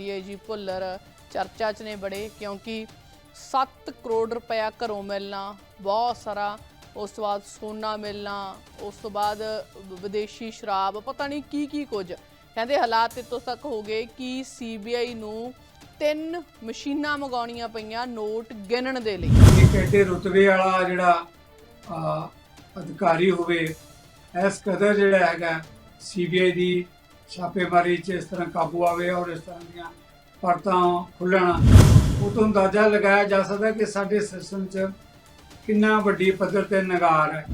DAG Bhullar. ਚਰਚਾ 'ਚ ਨੇ ਬੜੇ, ਕਿਉਂਕਿ 7 ਕਰੋੜ ਰੁਪਇਆ ਘਰੋਂ ਮਿਲਣਾ, ਬਹੁਤ ਸਾਰਾ। ਉਸ ਤੋਂ ਬਾਅਦ ਸੋਨਾ ਮਿਲਣਾ, ਉਸ ਤੋਂ ਬਾਅਦ ਵਿਦੇਸ਼ੀ ਸ਼ਰਾਬ, ਪਤਾ ਨਹੀਂ ਕੀ ਕੀ ਕੁਝ। ਕਹਿੰਦੇ ਹਾਲਾਤ ਇਤੋਂ ਤੱਕ ਹੋ ਗਏ ਕਿ ਸੀਬੀਆਈ ਨੂੰ ਤਿੰਨ ਮਸ਼ੀਨਾਂ ਮੰਗਾਉਣੀਆਂ ਪਈਆਂ ਨੋਟ ਗਿਣਨ ਦੇ ਲਈ। ਇੱਕ ਐਡੇ ਰੁਤਬੇ ਵਾਲਾ ਜਿਹੜਾ ਅਧਿਕਾਰੀ ਹੋਵੇ, ਇਸ ਕਦਰ ਜਿਹੜਾ ਹੈਗਾ ਸੀਬੀਆਈ ਦੀ ਛਾਪੇਮਾਰੀ 'ਚ ਇਸ ਤਰ੍ਹਾਂ ਕਾਬੂ ਆਵੇ ਔਰ ਇਸ ਤਰ੍ਹਾਂ ਦੀਆਂ ਪਰਤਾਂ ਖੁੱਲਣ। ਉਹ ਤੋਂ ਅੰਦਾਜ਼ਾ ਲਗਾਇਆ ਜਾ ਸਕਦਾ ਕਿ ਸਾਡੇ ਸਿਸਟਮ 'ਚ ਕਿੰਨਾ ਵੱਡੀ ਪੱਧਰ ਤੇ ਨਗਾਰ ਹੈ।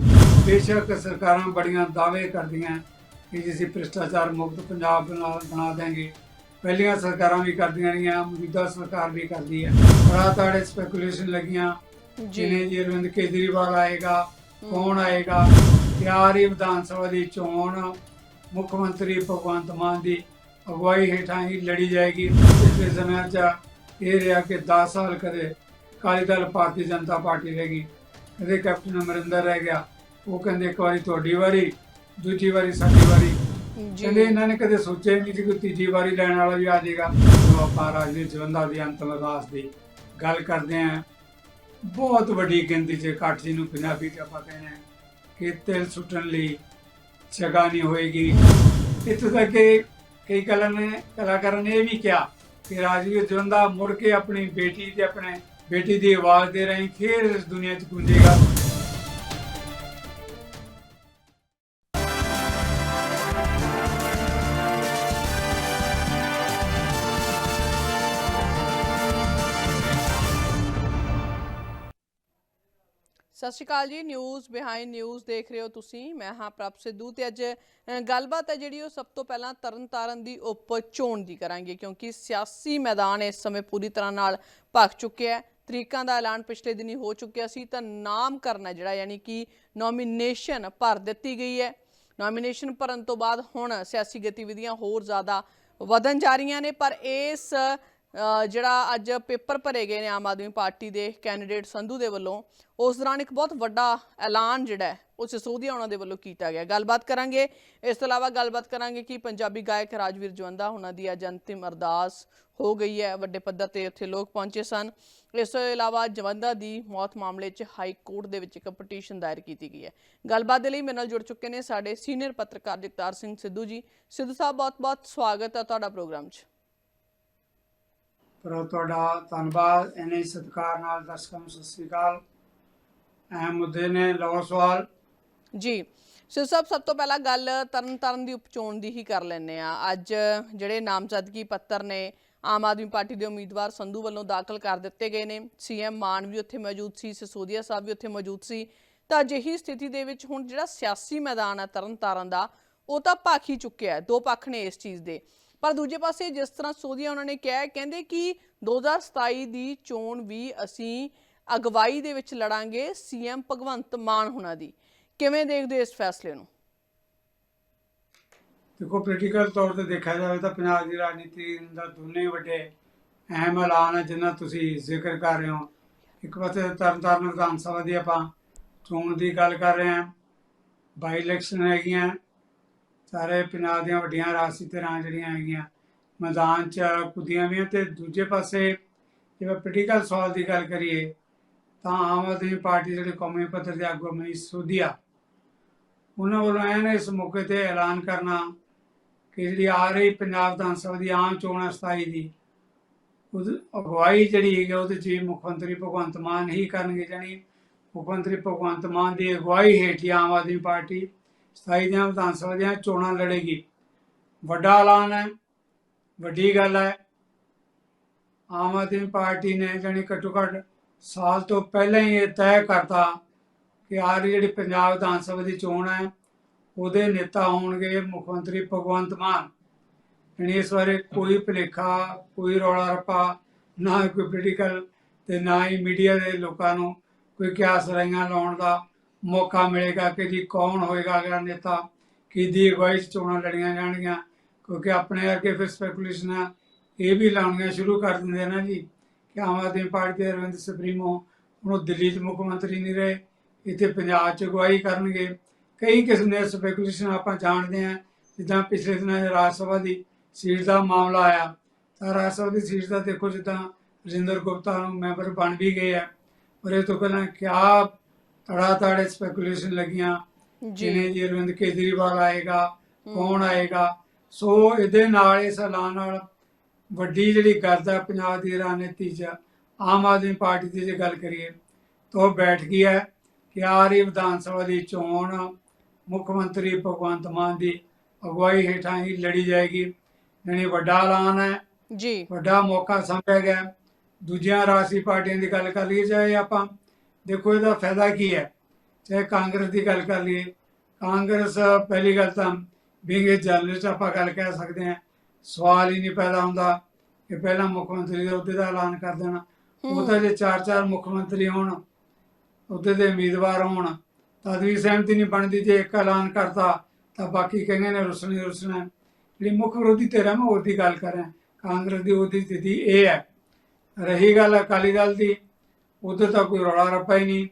ਬੇਸ਼ੱਕ ਸਰਕਾਰਾਂ ਬੜੀਆਂ ਦਾਅਵੇ ਕਰਦੀਆਂ ਕਿ ਜੀ ਅਸੀਂ ਭ੍ਰਿਸ਼ਟਾਚਾਰ ਮੁਕਤ ਪੰਜਾਬ ਬਣਾ ਬਣਾ ਦੇਾਂਗੇ ਪਹਿਲੀਆਂ ਸਰਕਾਰਾਂ ਵੀ ਕਰਦੀਆਂ ਰਹੀਆਂ ਮੌਜੂਦਾ ਸਰਕਾਰ ਵੀ ਕਰਦੀ ਹੈ। ਬੜਾ ਤਾੜੇ ਸਪੈਕੂਲੇਸ਼ਨ ਲੱਗੀਆਂ ਜਿਨੇ ਜੀ ਅਰਵਿੰਦ ਕੇਜਰੀਵਾਲ ਆਏਗਾ ਕੌਣ ਆਏਗਾ? ਤਿਆਰ ਵਿਧਾਨ ਸਭਾ ਦੀ ਚੋਣ? ਮੁੱਖ ਮੰਤਰੀ ਭਗਵੰਤ ਮਾਨ ਦੀ ਅਗਵਾਈ ਹੇਠਾਂ ਹੀ ਲੜੀ ਜਾਏਗੀ। ਪਿਛਲੇ ਸਮਿਆਂ 'ਚ ਇਹ ਰਿਹਾ ਕਿ 10 ਸਾਲ ਕਦੇ ਅਕਾਲੀ ਦਲ ਭਾਰਤੀ ਜਨਤਾ ਪਾਰਟੀ ਰਹੇਗੀ ਕਦੇ ਕੈਪਟਨ ਅਮਰਿੰਦਰ ਰਹਿ ਗਿਆ। ਉਹ ਕਹਿੰਦੇ ਇੱਕ ਵਾਰੀ ਤੁਹਾਡੀ ਵਾਰੀ ਦੂਜੀ ਵਾਰੀ ਸਾਡੀ ਵਾਰੀ। ਕਹਿੰਦੇ ਇਹਨਾਂ ਨੇ ਕਦੇ ਸੋਚਿਆ ਨਹੀਂ ਸੀ ਕਿ ਤੀਜੀ ਵਾਰੀ ਲੈਣ ਵਾਲਾ ਵੀ ਆ ਜਾਏਗਾ। ਜਦੋਂ ਆਪਾਂ ਰਾਜਵੀਰ ਜਵੰਦਾ ਦੀ ਅੰਤਮ ਅਰਦਾਸ ਦੀ ਗੱਲ ਕਰਦੇ ਆਂ ਬਹੁਤ ਵੱਡੀ ਗਿਣਤੀ 'ਚ ਇਕੱਠ ਜਿਹਨੂੰ ਪੰਜਾਬੀ 'ਚ ਆਪਾਂ ਕਹਿੰਦੇ ਕਿ ਤਿਲ ਸੁੱਟਣ ਲਈ ਜਗ੍ਹਾ ਨਹੀਂ ਹੋਏਗੀ। ਇੱਥੋਂ ਤੱਕ ਕਿ ਕਈ ਕਲਾ ਨੇ, ਕਲਾਕਾਰਾਂ ਨੇ ਇਹ ਵੀ ਕਿਹਾ ਕਿ ਰਾਜਵੀਰ ਜਵੰਦਾ ਮੁੜ ਕੇ ਆਪਣੀ ਬੇਟੀ ਤੇ ਆਪਣੇ ਬੇਟੀ ਦੀ ਆਵਾਜ਼ ਦੇ ਰਹੀ ਫੇਰ ਇਸ ਦੁਨੀਆ 'ਚ ਗੂੰਜੇਗਾ। ਸਤਿ ਸ਼੍ਰੀ ਅਕਾਲ ਜੀ ਨਿਊਜ਼ ਬਿਹਾਈਂਡ ਨਿਊਜ਼ ਦੇਖ ਰਹੇ ਹੋ ਤੁਸੀਂ। ਮੈਂ ਹਾਂ ਪ੍ਰਭ ਸਿੱਧੂ ਤੇ ਅੱਜ ਗੱਲਬਾਤ ਹੈ ਜਿਹੜੀ ਉਹ ਸਭ ਤੋਂ ਪਹਿਲਾਂ ਤਰਨਤਾਰਨ ਦੀ ਉਪ ਚੋਣ ਦੀ ਕਰਾਂਗੇ, ਕਿਉਂਕਿ ਸਿਆਸੀ ਮੈਦਾਨ ਇਸ ਸਮੇਂ ਪੂਰੀ ਤਰ੍ਹਾਂ ਨਾਲ ਭਖ ਚੁੱਕਿਆ ਹੈ। ਤਰੀਕਾਂ ਦਾ ਐਲਾਨ ਪਿਛਲੇ ਦਿਨੀ ਹੋ ਚੁੱਕਿਆ ਸੀ ਤਾਂ ਨਾਮ ਕਰਨਾ ਜਿਹੜਾ, ਯਾਨੀ ਕਿ ਨੋਮੀਨੇਸ਼ਨ ਭਰ ਦਿੱਤੀ ਗਈ ਹੈ। ਨੋਮੀਨੇਸ਼ਨ ਭਰਨ ਤੋਂ ਬਾਅਦ ਹੁਣ ਸਿਆਸੀ ਗਤੀਵਿਧੀਆਂ ਹੋਰ ਜ਼ਿਆਦਾ ਵਧਣ ਜਾ ਰਹੀਆਂ ਨੇ, ਪਰ ਇਸ ਜਿਹੜਾ ਅੱਜ ਪੇਪਰ ਭਰੇ ਗਏ ਨੇ ਆਮ ਆਦਮੀ ਪਾਰਟੀ ਦੇ ਕੈਂਡੀਡੇਟ ਸੰਧੂ ਦੇ ਵੱਲੋਂ, ਉਸ ਦੌਰਾਨ ਇੱਕ ਬਹੁਤ ਵੱਡਾ ਐਲਾਨ ਜਿਹੜਾ ਉਹ ਸਿਸੋਦੀਆ ਉਹਨਾਂ ਦੇ ਵੱਲੋਂ ਕੀਤਾ ਗਿਆ। ਗੱਲਬਾਤ ਕਰਾਂਗੇ। ਇਸ ਤੋਂ ਇਲਾਵਾ ਗੱਲਬਾਤ ਕਰਾਂਗੇ ਕਿ ਪੰਜਾਬੀ ਗਾਇਕ ਰਾਜਵੀਰ ਜਵੰਦਾ, ਉਹਨਾਂ ਦੀ ਅੱਜ ਅੰਤਿਮ ਅਰਦਾਸ ਹੋ ਗਈ ਹੈ। ਵੱਡੇ ਪੱਧਰ ਤੇ ਉੱਥੇ ਲੋਕ ਪਹੁੰਚੇ ਸਨ। ਇਸ ਤੋਂ ਇਲਾਵਾ ਜਵੰਦਾ ਦੀ ਮੌਤ ਮਾਮਲੇ 'ਚ ਹਾਈ ਕੋਰਟ ਦੇ ਵਿੱਚ ਇੱਕ ਪਟੀਸ਼ਨ ਦਾਇਰ ਕੀਤੀ ਗਈ ਹੈ। ਗੱਲਬਾਤ ਦੇ ਲਈ ਮੇਰੇ ਨਾਲ ਜੁੜ ਚੁੱਕੇ ਨੇ ਸਾਡੇ ਸੀਨੀਅਰ ਪੱਤਰਕਾਰ ਜਗਤਾਰ ਸਿੰਘ ਸਿੱਧੂ ਜੀ। ਸਿੱਧੂ ਸਾਹਿਬ, ਬਹੁਤ-ਬਹੁਤ ਸਵਾਗਤ ਹੈ ਤੁਹਾਡਾ ਪ੍ਰੋਗਰਾਮ 'ਚ। ਪਰ ਤੁਹਾਡਾ ਧੰਨਵਾਦ। ਇਹਨੇ ਸਤਿਕਾਰ ਨਾਲ ਦਰਸ਼ਕਾਂ ਨੂੰ ਸਤਿ ਸ੍ਰੀ ਅਕਾਲ। ਅਹਿਮ ਮੁੱਦੇ ਨੇ। ਲਓ ਸਵਾਲ। ਜੀ। ਸਿਰ ਸਾਹਿਬ ਸਭ ਤੋਂ ਪਹਿਲਾਂ ਗੱਲ ਤਰਨਤਾਰਨ ਦੀ ਉਪਚੋਣ ਦੀ ਹੀ ਕਰ ਲੈਂਦੇ ਆ ਅੱਜ ਜਿਹੜੇ ਨਾਮਜ਼ਦਗੀ ਪੱਤਰ ਨੇ, ਆਮ ਆਦਮੀ ਪਾਰਟੀ ਦੇ ਉਮੀਦਵਾਰ ਸੰਧੂ ਵੱਲੋਂ ਦਾਖਲ ਕਰ ਦਿੱਤੇ ਗਏ ਨੇ। ਸੀਐਮ ਮਾਨ ਵੀ ਉੱਥੇ ਮੌਜੂਦ ਸੀ, ਸਿਸੋਦੀਆ ਸਾਹਿਬ ਵੀ ਉੱਥੇ ਮੌਜੂਦ ਸੀ। ਤਾਂ ਅਜਿਹੀ ਸਥਿਤੀ ਦੇ ਵਿੱਚ ਹੁਣ ਜਿਹੜਾ ਸਿਆਸੀ ਮੈਦਾਨ ਹੈ ਤਰਨਤਾਰਨ ਦਾ, ਉਹ ਤਾਂ ਭਖ ਹੀ ਚੁੱਕਿਆ ਦੋ ਪੱਖ ਨੇ ਇਸ ਚੀਜ਼ ਦੇ। ਪਰ ਦੂਜੇ ਪਾਸੇ ਜਿਸ ਤਰ੍ਹਾਂ ਸੋਧੀਆ ਉਹਨਾਂ ਨੇ ਕਿਹਾ ਕਹਿੰਦੇ ਕਿ 2027 ਦੀ ਚੋਣ ਵੀ ਅਸੀਂ ਅਗਵਾਈ ਦੇ ਵਿੱਚ ਲੜਾਂਗੇ ਸੀਐਮ ਭਗਵੰਤ ਮਾਨ ਹੁਣਾਂ ਦੀ। ਕਿਵੇਂ ਦੇਖਦੇ ਹੋ ਇਸ ਫੈਸਲੇ ਨੂੰ? ਦੇਖੋ ਪੋਲੀਟੀਕਲ ਤੌਰ ਤੇ ਦੇਖਿਆ ਜਾਵੇ ਤਾਂ ਪੰਜਾਬ ਦੀ ਰਾਜਨੀਤੀ ਦਾ ਦੋਨੇ ਵੱਡੇ ਅਹਿਮ ਐਲਾਨ ਹੈ ਜਿਨ੍ਹਾਂ ਤੁਸੀਂ ਜ਼ਿਕਰ ਕਰ ਰਹੇ ਹੋ। ਇੱਕ ਪਾਸੇ ਤਰਨਤਾਰਨ ਵਿਧਾਨ ਸਭਾ ਦੀ ਆਪਾਂ ਚੋਣ ਦੀ ਗੱਲ ਕਰ ਰਹੇ ਹਾਂ। ਬਾਈ ਇਲੈਕਸ਼ਨ ਹੈਗੀਆਂ। ਸਾਰੇ ਪੰਜਾਬ ਦੀਆਂ ਵੱਡੀਆਂ ਰਾਜਸੀ ਧਿਰਾਂ ਜਿਹੜੀਆਂ ਹੈਗੀਆਂ, ਮੈਦਾਨ 'ਚ ਕੁੱਦੀਆਂ ਵੀ ਤੇ ਦੂਜੇ ਪਾਸੇ ਜੇ ਪੋਲੀਟੀਕਲ ਸਵਾਲ ਦੀ ਗੱਲ ਕਰੀਏ, ਤਾਂ ਆਮ ਆਦਮੀ ਪਾਰਟੀ ਜਿਹੜੇ ਕੌਮੀ ਪੱਧਰ ਦੇ ਆਗੂ ਮਨੀਸ਼ ਸੋਧੀਆ, ਉਹਨਾਂ ਵੱਲੋਂ ਐਨ ਇਸ ਮੌਕੇ ਤੇ ਐਲਾਨ ਕਰਨਾ ਕਿ ਜਿਹੜੀ ਆ ਰਹੀ ਪੰਜਾਬ ਵਿਧਾਨ ਸਭਾ ਦੀ ਆਮ ਚੋਣ ਹੈ 27 ਦੀ ਉਹ ਅਗਵਾਈ ਜਿਹੜੀ ਹੈਗੀ ਆ, ਉਹਦੇ 'ਚ ਮੁੱਖ ਮੰਤਰੀ ਭਗਵੰਤ ਮਾਨ ਹੀ ਕਰਨਗੇ, ਜਾਣੀ ਮੁੱਖ ਮੰਤਰੀ ਭਗਵੰਤ ਮਾਨ ਦੀ ਅਗਵਾਈ ਹੇਠ ਆਮ ਆਦਮੀ ਪਾਰਟੀ 27 ਦੀਆਂ ਵਿਧਾਨ ਸਭਾ ਦੀਆਂ ਚੋਣਾਂ ਲੜੇਗੀ। ਵੱਡਾ ਐਲਾਨ ਹੈ, ਵੱਡੀ ਗੱਲ ਹੈ। ਆਮ ਆਦਮੀ ਪਾਰਟੀ ਨੇ ਜਾਣੀ ਘੱਟੋ ਘੱਟ ਸਾਲ ਤੋਂ ਪਹਿਲਾਂ ਹੀ ਇਹ ਤੈਅ ਕਰਤਾ ਕਿ ਆ ਰਹੀ ਜਿਹੜੀ ਪੰਜਾਬ ਵਿਧਾਨ ਸਭਾ ਦੀ ਚੋਣ ਹੈ, ਉਹਦੇ ਨੇਤਾ ਹੋਣਗੇ ਮੁੱਖ ਮੰਤਰੀ ਭਗਵੰਤ ਮਾਨ। ਯਾਨੀ ਇਸ ਬਾਰੇ ਕੋਈ ਭੁਲੇਖਾ, ਕੋਈ ਰੌਲਾ ਰੱਪਾ, ਨਾ ਹੀ ਕੋਈ ਪੋਲੀਟੀਕਲ ਤੇ ਨਾ ਹੀ ਮੀਡੀਆ ਦੇ ਲੋਕਾਂ ਨੂੰ ਕੋਈ ਕਿਆਸ ਰਾਈਆਂ ਲਾਉਣ ਦਾ ਮੌਕਾ ਮਿਲੇਗਾ ਕਿ ਜੀ ਕੌਣ ਹੋਏਗਾ ਅਗਲਾ ਨੇਤਾ ਕਿਹਦੀ ਅਗਵਾਈ 'ਚ ਚੋਣਾਂ ਲੜੀਆਂ ਜਾਣਗੀਆਂ, ਕਿਉਂਕਿ ਆਪਣੇ ਅੱਗੇ ਫਿਰ ਸਪੈਕੂਲੇਸ਼ਨਾਂ ਇਹ ਵੀ ਲਾਉਣੀਆਂ ਸ਼ੁਰੂ ਕਰ ਦਿੰਦੇ ਆ ਨਾ ਜੀ ਕਿ ਆਮ ਆਦਮੀ ਪਾਰਟੀ ਦੇ ਅਰਵਿੰਦ ਸੁਪਰੀਮੋ ਹੁਣ ਉਹ ਦਿੱਲੀ 'ਚ ਮੁੱਖ ਮੰਤਰੀ ਨਹੀਂ ਰਹੇ, ਇੱਥੇ ਪੰਜਾਬ 'ਚ ਅਗਵਾਈ ਕਰਨਗੇ। ਕਈ ਕਿਸਮ ਦੇ ਸਪੈਕੂਲੇਸ਼ਨ ਆਪਾਂ ਜਾਣਦੇ ਹਾਂ ਜਿੱਦਾਂ ਪਿਛਲੇ ਦਿਨਾਂ 'ਚ ਰਾਜ ਸਭਾ ਦੀ ਸੀਟ ਦਾ ਮਾਮਲਾ ਆਇਆ। ਤਾਂ ਰਾਜ ਸਭਾ ਦੀ ਸੀਟ ਦਾ ਦੇਖੋ ਜਿੱਦਾਂ ਰਜਿੰਦਰ ਗੁਪਤਾ ਨੂੰ ਮੈਂਬਰ ਬਣ ਵੀ ਗਏ ਆ। ਪਰ ਇਹ ਤੋਂ ਪਹਿਲਾਂ ਕਿਆ ਤੜਾ ਤੜੇ ਸਪੈਕੂਲੇਸ਼ਨ ਲੱਗੀਆਂ ਜਿਨੇ ਜੀ ਅਰਵਿੰਦ ਕੇਜਰੀਵਾਲ ਆਏਗਾ ਕੌਣ ਆਏਗਾ? ਸੋ ਇਹਦੇ ਨਾਲ ਇਸ ਐਲਾਨ ਨਾਲ ਵੱਡੀ ਜਿਹੜੀ ਗਰਦ ਹੈ ਪੰਜਾਬ ਦੀ ਰਾਜਨੀਤੀ 'ਚ ਆਮ ਆਦਮੀ ਪਾਰਟੀ ਦੀ ਜੇ ਗੱਲ ਕਰੀਏ ਤਾਂ ਬੈਠ ਗਈ ਹੈ ਕਿ ਆ ਰਹੀ ਵਿਧਾਨ ਸਭਾ ਦੀ ਚੋਣ ਮੁੱਖ ਮੰਤਰੀ ਭਗਵੰਤ ਮਾਨ ਦੀ ਅਗਵਾਈ ਹੇਠਾਂ ਹੀ ਲੜੀ ਜਾਏਗੀ। ਯਾਨੀ ਵੱਡਾ ਐਲਾਨ ਹੈ। ਜੀ। ਵੱਡਾ ਮੌਕਾ ਸਮਝਿਆ ਗਿਆ। ਦੂਜੀਆਂ ਰਾਸ਼ਟਰੀ ਪਾਰਟੀਆਂ ਦੀ ਗੱਲ ਕਰ ਲਈਏ ਚਾਹੇ ਆਪਾਂ ਦੇਖੋ ਇਹਦਾ ਫਾਇਦਾ ਕੀ ਹੈ? ਚਾਹੇ ਕਾਂਗਰਸ ਦੀ ਗੱਲ ਕਰ ਲਈਏ ਕਾਂਗਰਸ ਪਹਿਲੀ ਗੱਲ ਤਾਂ ਬੀਇੰਗ ਏ ਜਰਨਲਿਸਟ ਆਪਾਂ ਗੱਲ ਕਹਿ ਸਕਦੇ ਹਾਂ ਸਵਾਲ ਹੀ ਨਹੀਂ ਪੈਦਾ ਹੁੰਦਾ ਕਿ ਪਹਿਲਾਂ ਮੁੱਖ ਮੰਤਰੀ ਦੇ ਅਹੁਦੇ ਦਾ ਐਲਾਨ ਕਰ ਦੇਣਾ। ਉਹ ਤਾਂ ਜੇ ਚਾਰ ਚਾਰ ਮੁੱਖ ਮੰਤਰੀ ਹੋਣ ਅਹੁਦੇ ਦੇ ਉਮੀਦਵਾਰ ਹੋਣ ਤਦ ਵੀ ਸਹਿਮਤੀ ਨਹੀਂ ਬਣਦੀ ਜੇ ਇੱਕ ਐਲਾਨ ਕਰਤਾ ਤਾਂ ਬਾਕੀ ਕਹਿੰਦੇ ਨੇ ਰੁਸਣੀ ਰੁਸਣਾ। ਜਿਹੜੀ ਮੁੱਖ ਵਿਰੋਧੀ ਧਿਰ ਹੈ ਮੈਂ ਉਹਦੀ ਗੱਲ ਕਰ ਕਾਂਗਰਸ ਦੀ ਉਹਦੀ ਸਥਿਤੀ ਇਹ ਹੈ। ਰਹੀ ਗੱਲ ਅਕਾਲੀ ਦਲ ਦੀ ਉਧਰ ਤਾਂ ਕੋਈ ਰੌਲਾ ਰੱਪਾ ਹੀ ਨਹੀਂ।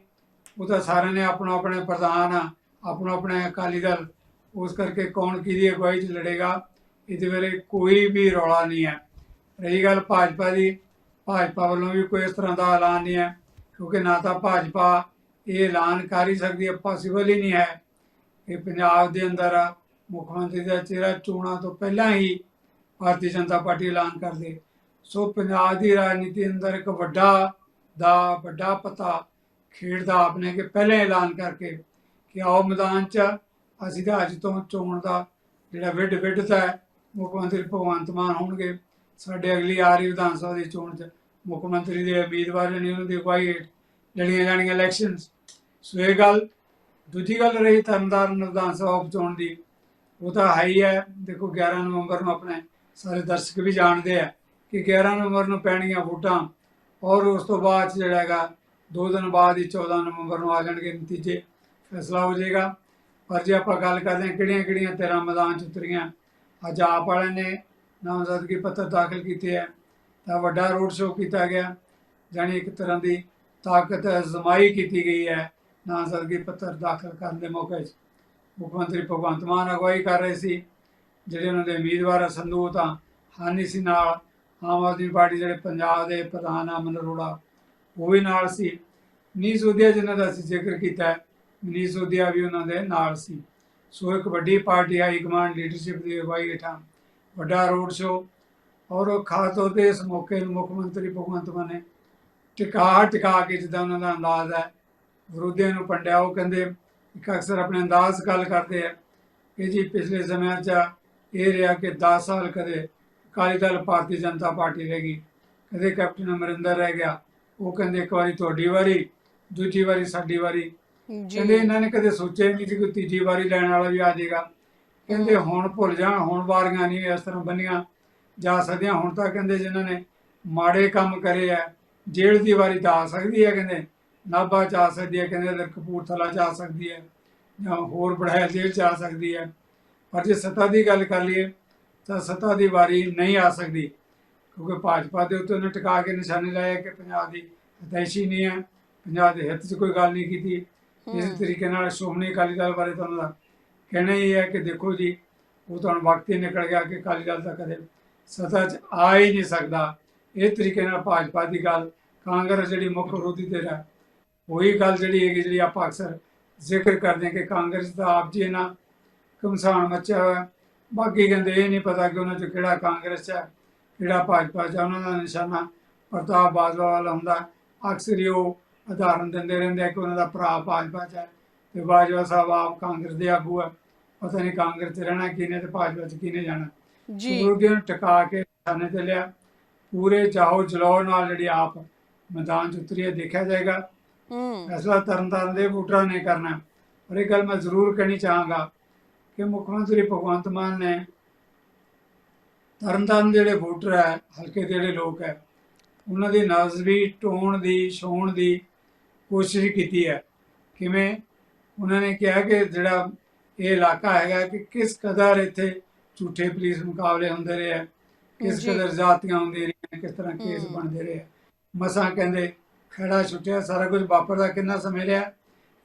ਉਹ ਤਾਂ ਸਾਰਿਆਂ ਨੇ ਆਪਣਾ ਆਪਣੇ ਪ੍ਰਧਾਨ ਆਪਣਾ ਆਪਣੇ ਅਕਾਲੀ ਦਲ। ਉਸ ਕਰਕੇ ਕੌਣ ਕਿਹਦੀ ਅਗਵਾਈ 'ਚ ਲੜੇਗਾ, ਇਹਦੇ ਬਾਰੇ ਕੋਈ ਵੀ ਰੌਲਾ ਨਹੀਂ ਹੈ। ਰਹੀ ਗੱਲ ਭਾਜਪਾ ਦੀ, ਭਾਜਪਾ ਵੱਲੋਂ ਵੀ ਕੋਈ ਇਸ ਤਰ੍ਹਾਂ ਦਾ ਐਲਾਨ ਨਹੀਂ ਹੈ, ਕਿਉਂਕਿ ਨਾ ਤਾਂ ਭਾਜਪਾ ਇਹ ਐਲਾਨ ਕਰ ਹੀ ਸਕਦੀ ਹੈ ਪੋਸੀਬਲ ਹੀ ਨਹੀਂ ਹੈ। ਕਿ ਪੰਜਾਬ ਦੇ ਅੰਦਰ ਮੁੱਖ ਮੰਤਰੀ ਦਾ ਚਿਹਰਾ ਚੋਣਾਂ ਤੋਂ ਪਹਿਲਾਂ ਹੀ ਭਾਰਤੀ ਜਨਤਾ ਪਾਰਟੀ ਐਲਾਨ ਕਰ ਦੇ। ਸੋ ਪੰਜਾਬ ਦੀ ਰਾਜਨੀਤੀ ਅੰਦਰ ਇੱਕ ਵੱਡਾ ਦਾ ਵੱਡਾ ਪਤਾ ਖੇਡਦਾ ਆਪਨੇ ਕਿ ਪਹਿਲੇ ਐਲਾਨ ਕਰਕੇ ਕਿ ਆਓ ਮੈਦਾਨ 'ਚ ਅਸੀਂ ਤਾਂ ਅੱਜ ਤੋਂ ਚੋਣ ਦਾ ਜਿਹੜਾ ਵਿੱਢ ਵਿੱਢਤਾ ਹੈ, ਮੁੱਖ ਮੰਤਰੀ ਭਗਵੰਤ ਮਾਨ ਹੋਣਗੇ। ਸਾਡੇ ਅਗਲੀ ਆ ਰਹੀ ਵਿਧਾਨ ਸਭਾ ਦੀ ਚੋਣ 'ਚ ਮੁੱਖ ਮੰਤਰੀ ਦੇ ਉਮੀਦਵਾਰ ਨੇ ਉਹਨਾਂ ਦੀ ਅਗਵਾਈ ਹੇਠ ਲੜੀਆਂ ਜਾਣਗੀਆਂ ਇਲੈਕਸ਼ਨਸ ਸੋ ਇਹ ਗੱਲ ਦੂਜੀ ਗੱਲ ਰਹੀ ਤਰਨਤਾਰਨ ਵਿਧਾਨ ਸਭਾ ਉਪ ਚੋਣ ਦੀ। ਉਹ ਤਾਂ ਹੈ ਹੀ ਹੈ। ਦੇਖੋ 11 ਨਵੰਬਰ ਨੂੰ ਆਪਣੇ ਸਾਰੇ ਦਰਸ਼ਕ ਵੀ ਜਾਣਦੇ ਆ ਕਿ 11 ਨਵੰਬਰ ਨੂੰ ਪੈਣਗੀਆਂ ਵੋਟਾਂ ਔਰ ਉਸ ਤੋਂ ਬਾਅਦ 'ਚ ਜਿਹੜਾ ਹੈਗਾ, ਦੋ ਦਿਨ ਬਾਅਦ ਹੀ 14 ਨਵੰਬਰ ਨੂੰ ਆ ਜਾਣਗੇ ਨਤੀਜੇ। ਫੈਸਲਾ ਹੋ ਜਾਏਗਾ। ਪਰ ਜੇ ਆਪਾਂ ਗੱਲ ਕਰਦੇ ਹਾਂ ਕਿਹੜੀਆਂ ਕਿਹੜੀਆਂ ਤੇਰਾਂ ਮੈਦਾਨ 'ਚ ਉਤਰੀਆਂ, ਅੱਜ ਆਪ ਵਾਲਿਆਂ ਨੇ ਨਾਮਜ਼ਦਗੀ ਪੱਤਰ ਦਾਖਲ ਕੀਤੇ ਹੈ ਤਾਂ ਵੱਡਾ ਰੋਡ ਸ਼ੋਅ ਕੀਤਾ ਗਿਆ, ਜਾਣੀ ਇੱਕ ਤਰ੍ਹਾਂ ਦੀ ਤਾਕਤ ਅਜ਼ਮਾਈ ਕੀਤੀ ਗਈ ਹੈ ਨਾਮਜ਼ਦਗੀ ਪੱਤਰ ਦਾਖਲ ਕਰਨ ਦੇ ਮੌਕੇ 'ਚ। ਮੁੱਖ ਮੰਤਰੀ ਭਗਵੰਤ ਮਾਨ ਅਗਵਾਈ ਕਰ ਰਹੇ ਸੀ, ਜਿਹੜੇ ਉਹਨਾਂ ਦੇ ਉਮੀਦਵਾਰ ਆ ਸੰਧੂ ਤਾਂ ਹਾਨੀ ਸੀ ਨਾਲ ਆਮ ਆਦਮੀ ਪਾਰਟੀ ਜਿਹੜੇ ਪੰਜਾਬ ਦੇ ਪ੍ਰਧਾਨ ਆ, ਅਮਨ ਅਰੋੜਾ, ਉਹ ਵੀ ਨਾਲ ਸੀ। ਮਨੀਸ਼ ਸੋਧਿਆ ਜਿਨ੍ਹਾਂ ਦਾ ਅਸੀਂ ਜ਼ਿਕਰ ਕੀਤਾ ਹੈ, ਮਨੀਸ਼ ਸੋਧਿਆ ਵੀ ਉਹਨਾਂ ਦੇ ਨਾਲ ਸੀ। ਸੋ ਇੱਕ ਵੱਡੀ ਪਾਰਟੀ ਹਾਈ ਕਮਾਂਡ ਲੀਡਰਸ਼ਿਪ ਦੀ ਅਗਵਾਈ ਹੇਠਾਂ। ਵੱਡਾ ਰੋਡ ਸ਼ੋਅ ਔਰ ਖਾਸ ਤੌਰ ਤੇ ਇਸ ਮੌਕੇ ਨੂੰ ਮੁੱਖ ਮੰਤਰੀ ਭਗਵੰਤ ਮਾਨ ਨੇ ਟਿਕਾ ਟਿਕਾ ਕੇ ਜਿੱਦਾਂ ਉਹਨਾਂ ਦਾ ਅੰਦਾਜ਼ ਹੈ, ਵਿਰੋਧੀਆਂ ਨੂੰ ਪੰਡਿਆ, ਉਹ ਕਹਿੰਦੇ ਇੱਕ ਅਕਸਰ ਆਪਣੇ ਅੰਦਾਜ਼ ਗੱਲ ਕਰਦੇ ਆ ਕਿ ਜੀ ਪਿਛਲੇ ਸਮਿਆਂ 'ਚ ਇਹ ਰਿਹਾ ਕਿ 10 ਸਾਲ ਕਦੇ ਅਕਾਲੀ ਦਲ ਭਾਰਤੀ ਜਨਤਾ ਪਾਰਟੀ ਰਹਿ ਗਈ। ਕਦੇ ਕੈਪਟਨ ਅਮਰਿੰਦਰ ਰਹਿ ਗਿਆ। ਉਹ ਕਹਿੰਦੇ ਇੱਕ ਵਾਰੀ ਤੁਹਾਡੀ ਵਾਰੀ ਦੂਜੀ ਵਾਰੀ ਸਾਡੀ ਵਾਰੀ। ਜੀ। ਕਹਿੰਦੇ ਇਹਨਾਂ ਨੇ ਕਦੇ ਸੋਚਿਆ ਨਹੀਂ ਸੀ ਕਿ ਤੀਜੀ ਵਾਰੀ ਲੈਣ ਵਾਲਾ ਵੀ ਆ ਜਾਏਗਾ। ਕਹਿੰਦੇ ਹੁਣ ਭੁੱਲ ਜਾਣ ਹੁਣ ਵਾਰੀਆਂ ਨਹੀਂ ਇਸ ਤਰ੍ਹਾਂ ਬੰਨੀਆਂ ਜਾ ਸਕਦੀਆਂ ਹੁਣ ਤਾਂ ਕਹਿੰਦੇ ਜਿਨ੍ਹਾਂ ਨੇ ਮਾੜੇ ਕੰਮ ਕਰੇ ਆ। ਜੇਲ੍ਹ ਦੀ ਵਾਰੀ ਤਾਂ ਆ ਸਕਦੀ ਹੈ ਕਹਿੰਦੇ। ਨਾਭਾ ਆ ਸਕਦੀ ਹੈ ਕਹਿੰਦੇ ਇਧਰ ਕਪੂਰਥਲਾ ਚ ਆ ਸਕਦੀ ਹੈ ਜਾਂ ਹੋਰ ਬੜਾਇਆ ਜੇਲ੍ਹ ਚ ਆ ਸਕਦੀ ਹੈ। ਪਰ ਜੇ ਸੱਤਾ ਦੀ ਗੱਲ ਕਰ ਲਈਏ ਤਾਂ ਸੱਤਾ ਦੀ ਵਾਰੀ ਨਹੀਂ ਆ ਸਕਦੀ ਕਿਉਂਕਿ ਭਾਜਪਾ ਦੇ ਉੱਤੇ ਉਹਨੇ ਟਿਕਾ ਕੇ ਨਿਸ਼ਾਨੇ ਲਾਇਆ ਕਿ ਪੰਜਾਬ ਦੀ ਹਤੈਸ਼ੀ ਨਹੀਂ ਹੈ ਪੰਜਾਬ ਦੇ ਹਿੱਤ 'ਚ ਕੋਈ ਗੱਲ ਨਹੀਂ ਕੀਤੀ। ਇਸ ਤਰੀਕੇ ਨਾਲ ਸ਼੍ਰੋਮਣੀ ਅਕਾਲੀ ਦਲ ਬਾਰੇ ਤੁਹਾਨੂੰ ਦਾ ਕਹਿਣਾ ਹੀ ਹੈ ਕਿ ਦੇਖੋ ਜੀ ਉਹ ਤਾਂ ਵਕਤ ਹੀ ਨਿਕਲ ਗਿਆ ਕਿ ਅਕਾਲੀ ਦਲ ਤਾਂ ਕਦੇ ਸੱਤਾ 'ਚ ਆ ਹੀ ਨਹੀਂ ਸਕਦਾ। ਇਹ ਤਰੀਕੇ ਨਾਲ ਭਾਜਪਾ ਦੀ ਗੱਲ ਕਾਂਗਰਸ ਜਿਹੜੀ ਮੁੱਖ ਵਿਰੋਧੀ ਧਿਰ ਹੈ ਉਹੀ ਗੱਲ ਜਿਹੜੀ ਹੈਗੀ ਜਿਹੜੀ ਆਪਾਂ ਅਕਸਰ ਜ਼ਿਕਰ ਕਰਦੇ ਹਾਂ ਕਿ ਕਾਂਗਰਸ ਦਾ ਆਪ ਜੀ ਨਾ ਕਮਸਾਨ ਮੱਚਿਆ ਹੋਇਆ ਬਾਕੀ ਕਹਿੰਦੇ ਇਹ ਨਹੀਂ ਪਤਾ ਕਿ ਉਹਨਾਂ 'ਚ ਕਿਹੜਾ ਕਾਂਗਰਸ 'ਚ ਹੈ ਕਿਹੜਾ ਭਾਜਪਾ 'ਚ ਹੈ। ਉਹਨਾਂ ਦਾ ਨਿਸ਼ਾਨਾ ਪ੍ਰਤਾਪ ਬਾਜਵਾ ਵਾਲਾ ਹੁੰਦਾ। ਅਕਸਰ ਹੀ ਉਹ ਉਦਾਹਰਨ ਦਿੰਦੇ ਰਹਿੰਦੇ ਆ ਕਿ ਉਹਨਾਂ ਦਾ ਭਰਾ ਭਾਜਪਾ 'ਚ ਹੈ ਤੇ ਬਾਜਵਾ ਸਾਹਿਬ ਆਪ ਕਾਂਗਰਸ ਦੇ ਆਗੂ ਹੈ। ਪਤਾ ਨਹੀਂ ਕਾਂਗਰਸ 'ਚ ਰਹਿਣਾ ਕਿਹਨੇ ਤੇ ਭਾਜਪਾ 'ਚ ਕਿਹਨੇ ਜਾਣਾ। ਜੀ। ਵਿਰੋਧੀਆਂ ਨੂੰ ਟਿਕਾ ਕੇ ਨਿਸ਼ਾਨੇ ਤੇ ਲਿਆ। ਪੂਰੇ ਚਾਹੋ ਜਲਾਓ ਨਾਲ ਜਿਹੜੀ ਆਪ ਮੈਦਾਨ 'ਚ ਉਤਰੀ ਦੇਖਿਆ ਜਾਏਗਾ। ਹੂੰ। ਫੈਸਲਾ ਤਰਨਤਾਰਨ ਦੇ ਵੋਟਰਾਂ ਨੇ ਕਰਨਾ। ਪਰ ਇਹ ਗੱਲ ਮੈਂ ਜ਼ਰੂਰ ਕਹਿਣੀ ਚਾਹਾਂਗਾ ਕਿ ਮੁੱਖ ਮੰਤਰੀ ਭਗਵੰਤ ਮਾਨ ਨੇ ਤਰਨਤਾਰਨ ਦੇ ਜਿਹੜੇ ਵੋਟਰ ਹੈ ਹਲਕੇ ਦੇ ਜਿਹੜੇ ਲੋਕ ਹੈ ਉਹਨਾਂ ਦੀ ਨਜ਼ਵੀ ਟੋਣ ਦੀ ਛੋਣ ਦੀ ਕੋਸ਼ਿਸ਼ ਕੀਤੀ ਹੈ ਕਿਵੇਂ ਉਹਨਾਂ ਨੇ ਕਿਹਾ ਕਿ ਜਿਹੜਾ ਇਹ ਇਲਾਕਾ ਹੈਗਾ ਕਿ ਕਿਸ ਕਦਰ ਇੱਥੇ ਝੂਠੇ ਪੁਲਿਸ ਮੁਕਾਬਲੇ ਹੁੰਦੇ ਰਹੇ ਹੈ ਕਿਸ। ਕਦਰ ਜਾਤੀਆਂ ਹੁੰਦੀਆਂ ਰਹੀਆਂ ਕਿਸ ਤਰ੍ਹਾਂ ਕੇਸ। ਬਣਦੇ ਰਹੇ। ਮਸਾਂ ਕਹਿੰਦੇ ਖੜਾ ਛੁੱਟਿਆ ਸਾਰਾ ਕੁਝ ਵਾਪਰਦਾ ਕਿੰਨਾ ਸਮੇਂ ਲਿਆ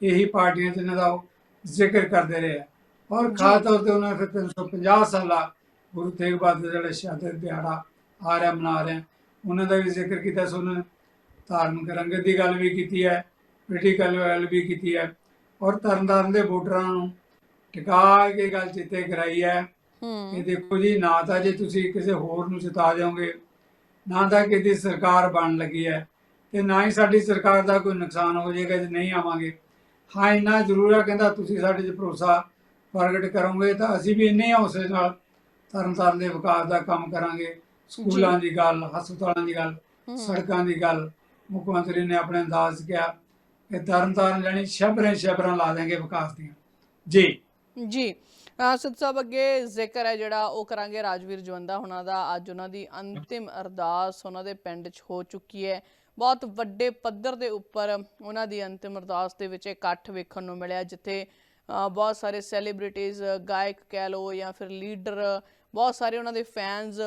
ਇਹੀ ਪਾਰਟੀਆਂ ਜਿਨ੍ਹਾਂ ਦਾ ਉਹ ਜ਼ਿਕਰ ਕਰਦੇ ਰਹੇ ਆ। ਔਰ ਖਾਸ ਤੌਰ ਤੇ ਉਹਨਾਂ ਨੇ ਫਿਰ 350 ਸਾਲਾ ਗੁਰੂ ਤੇਗ ਬਹਾਦਰ ਜਿਹੜਾ ਸ਼ਹਾਦਤ ਦਿਹਾੜਾ ਆ ਰਿਹਾ ਮਨਾ ਰਿਹਾ ਉਹਨਾਂ ਦਾ ਵੀ ਜ਼ਿਕਰ ਕੀਤਾ ਸੋ ਉਹਨਾਂ ਨੇ ਧਾਰਮਿਕ ਰੰਗਤ ਦੀ ਗੱਲ ਵੀ ਕੀਤੀ ਹੈ ਪੋਲੀਟੀਕਲ ਗੱਲ ਵੀ ਕੀਤੀ ਹੈ। ਔਰ ਤਰਨਤਾਰਨ ਦੇ ਵੋਟਰਾਂ ਨੂੰ ਟਿਕਾ ਕੇ ਗੱਲ ਚਿੱਤੇ ਕਰਾਈ ਹੈ ਇਹ ਦੇਖੋ ਜੀ ਨਾ ਤਾਂ ਜੇ ਤੁਸੀਂ ਕਿਸੇ ਹੋਰ ਨੂੰ ਜਿਤਾ ਜਾਓਗੇ ਨਾ ਤਾਂ ਕਿਤੇ ਸਰਕਾਰ ਬਣ ਲੱਗੀ ਹੈ ਤੇ ਨਾ ਹੀ ਸਾਡੀ ਸਰਕਾਰ ਦਾ ਕੋਈ ਨੁਕਸਾਨ ਹੋ ਜਾਏਗਾ ਜੇ ਨਹੀਂ ਆਵਾਂਗੇ। ਹਾਂ ਇੰਨਾ ਜ਼ਰੂਰ ਹੈ ਕਹਿੰਦਾ ਤੁਸੀਂ ਸਾਡੇ 'ਚ ਭਰੋਸਾ ਪ੍ਰਗਟ ਕਰੋਗੇ ਤਾਂ ਅਸੀਂ ਵੀ ਇੰਨੇ ਹੌਸਲੇ ਨਾਲ ਤਰਨਤਾਰਨ ਦੇ ਵਿਕਾਸ ਦਾ ਕੰਮ ਕਰਾਂਗੇ ਸਕੂਲਾਂ ਦੀ ਗੱਲ ਹਸਪਤਾਲਾਂ ਦੀ ਗੱਲ। ਸੜਕਾਂ ਦੀ ਗੱਲ ਮੁੱਖ ਮੰਤਰੀ ਨੇ ਆਪਣੇ ਅੰਦਾਜ਼ ਕਿਹਾ ਕਿ ਤਰਨਤਾਰਨ ਜਾਣੀ ਸ਼ਬਰਾਂ ਸ਼ਬਰਾਂ ਲਾ ਦੇਂਗੇ ਵਿਕਾਸ ਦੀਆਂ। ਜੀ। ਜੀ। ਸਿੱਧ ਸਾਹਿਬ ਅੱਗੇ ਜ਼ਿਕਰ ਹੈ ਜਿਹੜਾ ਉਹ ਕਰਾਂਗੇ ਰਾਜਵੀਰ ਜਵੰਦਾ ਹੁਣਾਂ ਦਾ। ਅੱਜ ਉਹਨਾਂ ਦੀ ਅੰਤਿਮ ਅਰਦਾਸ ਉਹਨਾਂ ਦੇ ਪਿੰਡ 'ਚ ਹੋ ਚੁੱਕੀ ਹੈ। ਬਹੁਤ ਵੱਡੇ ਪੱਧਰ ਦੇ ਉੱਪਰ ਉਹਨਾਂ ਦੀ ਅੰਤਿਮ ਅਰਦਾਸ ਦੇ ਵਿੱਚ ਇਕੱਠ ਵੇਖਣ ਨੂੰ ਮਿਲਿਆ ਜਿੱਥੇ ਬਹੁਤ ਸਾਰੇ ਸੈਲੀਬ੍ਰਿਟੀਜ਼ ਗਾਇਕ ਕਹਿ ਲਓ ਜਾਂ ਫਿਰ ਲੀਡਰ ਬਹੁਤ ਸਾਰੇ ਉਹਨਾਂ ਦੇ ਫੈਨਸ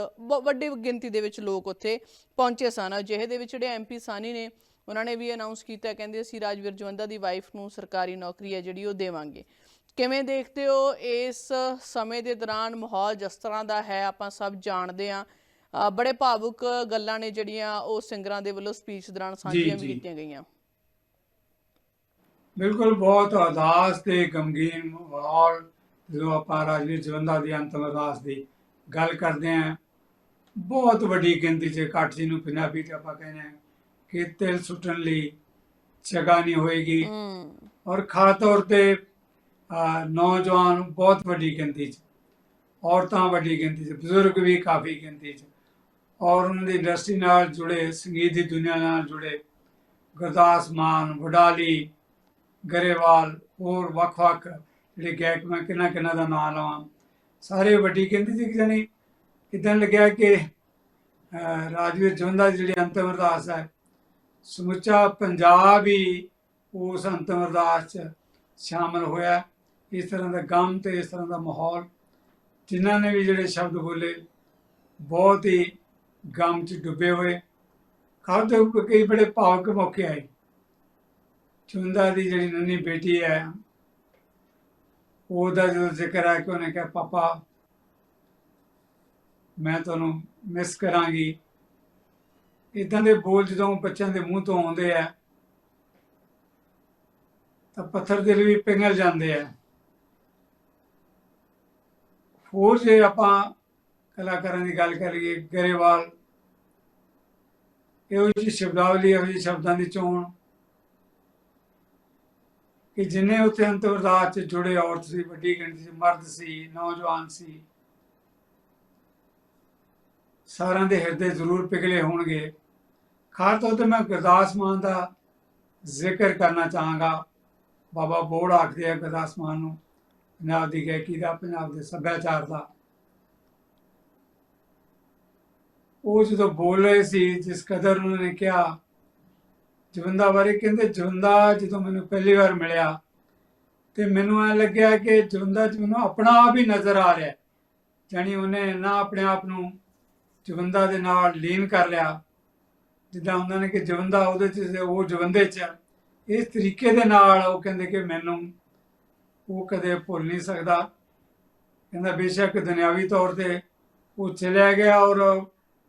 ਵੱਡੀ ਗਿਣਤੀ ਦੇ ਵਿੱਚ ਲੋਕ ਉੱਥੇ ਪਹੁੰਚੇ ਸਨ। ਜਿਹੇ ਦੇ ਵਿੱਚ ਜਿਹੜੇ ਐਮਪੀ ਸਾਨੀ ਨੇ ਉਹਨਾਂ ਨੇ ਵੀ ਅਨਾਉਂਸ ਕੀਤਾ ਕਹਿੰਦੇ ਅਸੀਂ ਰਾਜਵੀਰ ਜਵੰਦਾ ਦੀ ਵਾਈਫ ਨੂੰ ਸਰਕਾਰੀ ਨੌਕਰੀ ਹੈ ਜਿਹੜੀ ਉਹ ਦੇਵਾਂਗੇ। ਕਿਵੇਂ ਦੇਖਦੇ ਹੋ ਇਸ ਸਮੇਂ ਦੇ ਦੌਰਾਨ ਮਾਹੌਲ ਜਿਸ ਤਰ੍ਹਾਂ ਦਾ ਹੈ ਆਪਾਂ ਸਭ ਜਾਣਦੇ ਆ ਬੜੇ ਭਾਵੁਕ ਗੱਲਾਂ ਨੇ ਜਿਹੜੀਆਂ ਉਹ ਸਿੰਗਰਾਂ ਦੇ ਵੱਲੋਂ ਸਪੀਚ ਦੌਰਾਨ ਸਾਂਝੀਆਂ। ਕੀਤੀਆਂ ਗਈਆਂ। ਬਿਲਕੁਲ ਬਹੁਤ ਉਦਾਸ ਤੇ ਗਮਗੀਨ ਮਾਹੌਲ ਜਦੋਂ ਆਪਾਂ ਰਾਜਵੀਰ ਜਵੰਦਾ ਦੀ ਅੰਤਮ ਅਰਦਾਸ ਦੀ ਗੱਲ ਕਰਦੇ ਹਾਂ ਬਹੁਤ ਵੱਡੀ ਗਿਣਤੀ 'ਚ ਇਕੱਠ ਜਿਹਨੂੰ ਪੰਜਾਬੀ 'ਚ ਆਪਾਂ ਕਹਿੰਦੇ ਹਾਂ ਕਿ ਤਿਲ ਸੁੱਟਣ ਲਈ ਜਗ੍ਹਾ ਨਹੀਂ ਹੋਏਗੀ। ਔਰ ਖਾਸ ਤੌਰ ਤੇ ਨੌਜਵਾਨ ਬਹੁਤ ਵੱਡੀ ਗਿਣਤੀ 'ਚ ਔਰਤਾਂ ਵੱਡੀ ਗਿਣਤੀ 'ਚ ਬਜ਼ੁਰਗ ਵੀ ਕਾਫੀ ਗਿਣਤੀ 'ਚ ਔਰ ਉਹਨਾਂ ਦੀ ਇੰਡਸਟਰੀ ਨਾਲ ਜੁੜੇ ਸੰਗੀਤ ਦੀ ਦੁਨੀਆ ਨਾਲ ਜੁੜੇ ਗੁਰਦਾਸ ਮਾਨ ਵਡਾਲੀ ਗਰੇਵਾਲ, ਹੋਰ ਵੱਖ-ਵੱਖ ਜਿਹੜੇ ਗਾਇਕ ਮੈਂ ਕਿੰਨਾ ਕਿੰਨਾ ਦਾ ਨਾਮ ਲਵਾਂ। ਸਾਰੇ ਵੱਡੀ ਗਿਣਤੀ ਸੀ ਕਿ ਜਾਣੀ। ਇਦਾਂ ਲੱਗਿਆ ਕਿ ਰਾਜਵੀਰ ਜਵੰਦਾ ਦੀ ਜਿਹੜੀ ਅੰਤਮ ਅਰਦਾਸ ਹੈ। ਸਮੁੱਚਾ ਪੰਜਾਬ ਹੀ ਉਸ ਅੰਤਮ ਅਰਦਾਸ 'ਚ ਸ਼ਾਮਲ ਹੋਇਆ ਇਸ ਤਰ੍ਹਾਂ ਦਾ ਗਮ ਤੇ ਇਸ ਤਰ੍ਹਾਂ ਦਾ ਮਾਹੌਲ। ਜਿਨ੍ਹਾਂ ਨੇ ਵੀ ਜਿਹੜੇ ਸ਼ਬਦ ਬੋਲੇ, ਬਹੁਤ ਹੀ ਗਮ 'ਚ ਡੁੱਬੇ ਹੋਏ। ਖਾਸ ਤੌਰ ਤੇ ਕਈ ਬੜੇ ਭਾਵਕ ਮੌਕੇ ਆਏ। ਚੁੰਦਾ ਦੀ ਜਿਹੜੀ ਨੰਨੀ ਬੇਟੀ ਹੈ, ਉਹਦਾ ਜਦੋਂ ਜ਼ਿਕਰ ਆ ਕਿ ਉਹਨੇ ਕਿਹਾ, ਪਾਪਾ, ਮੈਂ ਤੁਹਾਨੂੰ ਮਿਸ ਕਰਾਂਗੀ। ਇਦਾਂ ਦੇ ਬੋਲ ਜਦੋਂ ਬੱਚਿਆਂ ਦੇ ਮੂੰਹ ਤੋਂ ਆਉਂਦੇ ਆ, ਤਾਂ ਪੱਥਰ ਦਿਲ ਵੀ ਪਿੰਗਲ ਜਾਂਦੇ ਆ। ਹੋਰ ਜੇ ਆਪਾਂ ਕਲਾਕਾਰਾਂ ਦੀ ਗੱਲ ਕਰੀਏ ਗਰੇਵਾਲ, ਇਹੋ ਜਿਹੀ ਸ਼ਬਦਾਵਲੀ, ਇਹੋ ਜਿਹੇ ਸ਼ਬਦਾਂ ਦੀ ਚੋਣ ਕਿ ਜਿੰਨੇ ਉੱਥੇ ਅੰਤਮ ਅਰਦਾਸ ਚ ਜੁੜੇ ਔਰਤ ਸੀ, ਵੱਡੀ ਗਿਣਤੀ ਚ ਮਰਦ ਸੀ, ਨੌਜਵਾਨ ਸੀ, ਸਾਰਿਆਂ ਦੇ ਹਿਰਦੇ ਜ਼ਰੂਰ ਪਿਘਲੇ ਹੋਣਗੇ। ਖਾਸ ਤੌਰ ਤੇ ਮੈਂ ਗੁਰਦਾਸ ਮਾਨ ਦਾ ਜ਼ਿਕਰ ਕਰਨਾ ਚਾਹਾਂਗਾ। ਬਾਬਾ ਬੋੜ ਆਖਦੇ ਆ ਗੁਰਦਾਸ ਮਾਨ ਨੂੰ, ਪੰਜਾਬ ਦੀ ਗਾਇਕੀ ਦਾ, ਪੰਜਾਬ ਦੇ ਸੱਭਿਆਚਾਰ ਦਾ। ਉਹ ਜਦੋਂ ਬੋਲ ਰਹੇ ਸੀ, ਜਿਸ ਕਦਰ ਉਹਨਾਂ ਨੇ ਕਿਹਾ ਜਵੰਦਾ ਬਾਰੇ ਕਹਿੰਦੇ, ਜਵੰਦਾ, ਜਦੋਂ ਮੈਨੂੰ ਪਹਿਲੀ ਵਾਰ ਮਿਲਿਆ, ਤੇ ਮੈਨੂੰ ਐ ਲੱਗਿਆ ਕਿ ਜਵੰਦਾ ਚ ਮੈਨੂੰ ਆਪਣਾ ਆਪ ਹੀ ਨਜ਼ਰ ਆ ਰਿਹਾ ਜਾਣੀ ਉਹਨੇ ਨਾ ਆਪਣੇ ਆਪ ਨੂੰ ਜਵੰਦਾ ਦੇ ਨਾਲ ਲੀਨ ਕਰ ਲਿਆ। ਜਿੱਦਾਂ ਉਹਨਾਂ ਨੇ ਕਿ ਜਵੰਦਾ ਉਹਦੇ ਚ ਉਹ ਜਵੰਦੇ ਚ ਇਸ ਤਰੀਕੇ ਦੇ ਨਾਲ ਉਹ ਕਹਿੰਦੇ ਕਿ ਮੈਨੂੰ ਉਹ ਕਦੇ ਭੁੱਲ ਨਹੀਂ ਸਕਦਾ। ਕਹਿੰਦਾ, ਬੇਸ਼ੱਕ ਦੁਨਿਆਵੀ ਤੌਰ ਤੇ ਉਹ ਚਲਿਆ ਗਿਆ ਔਰ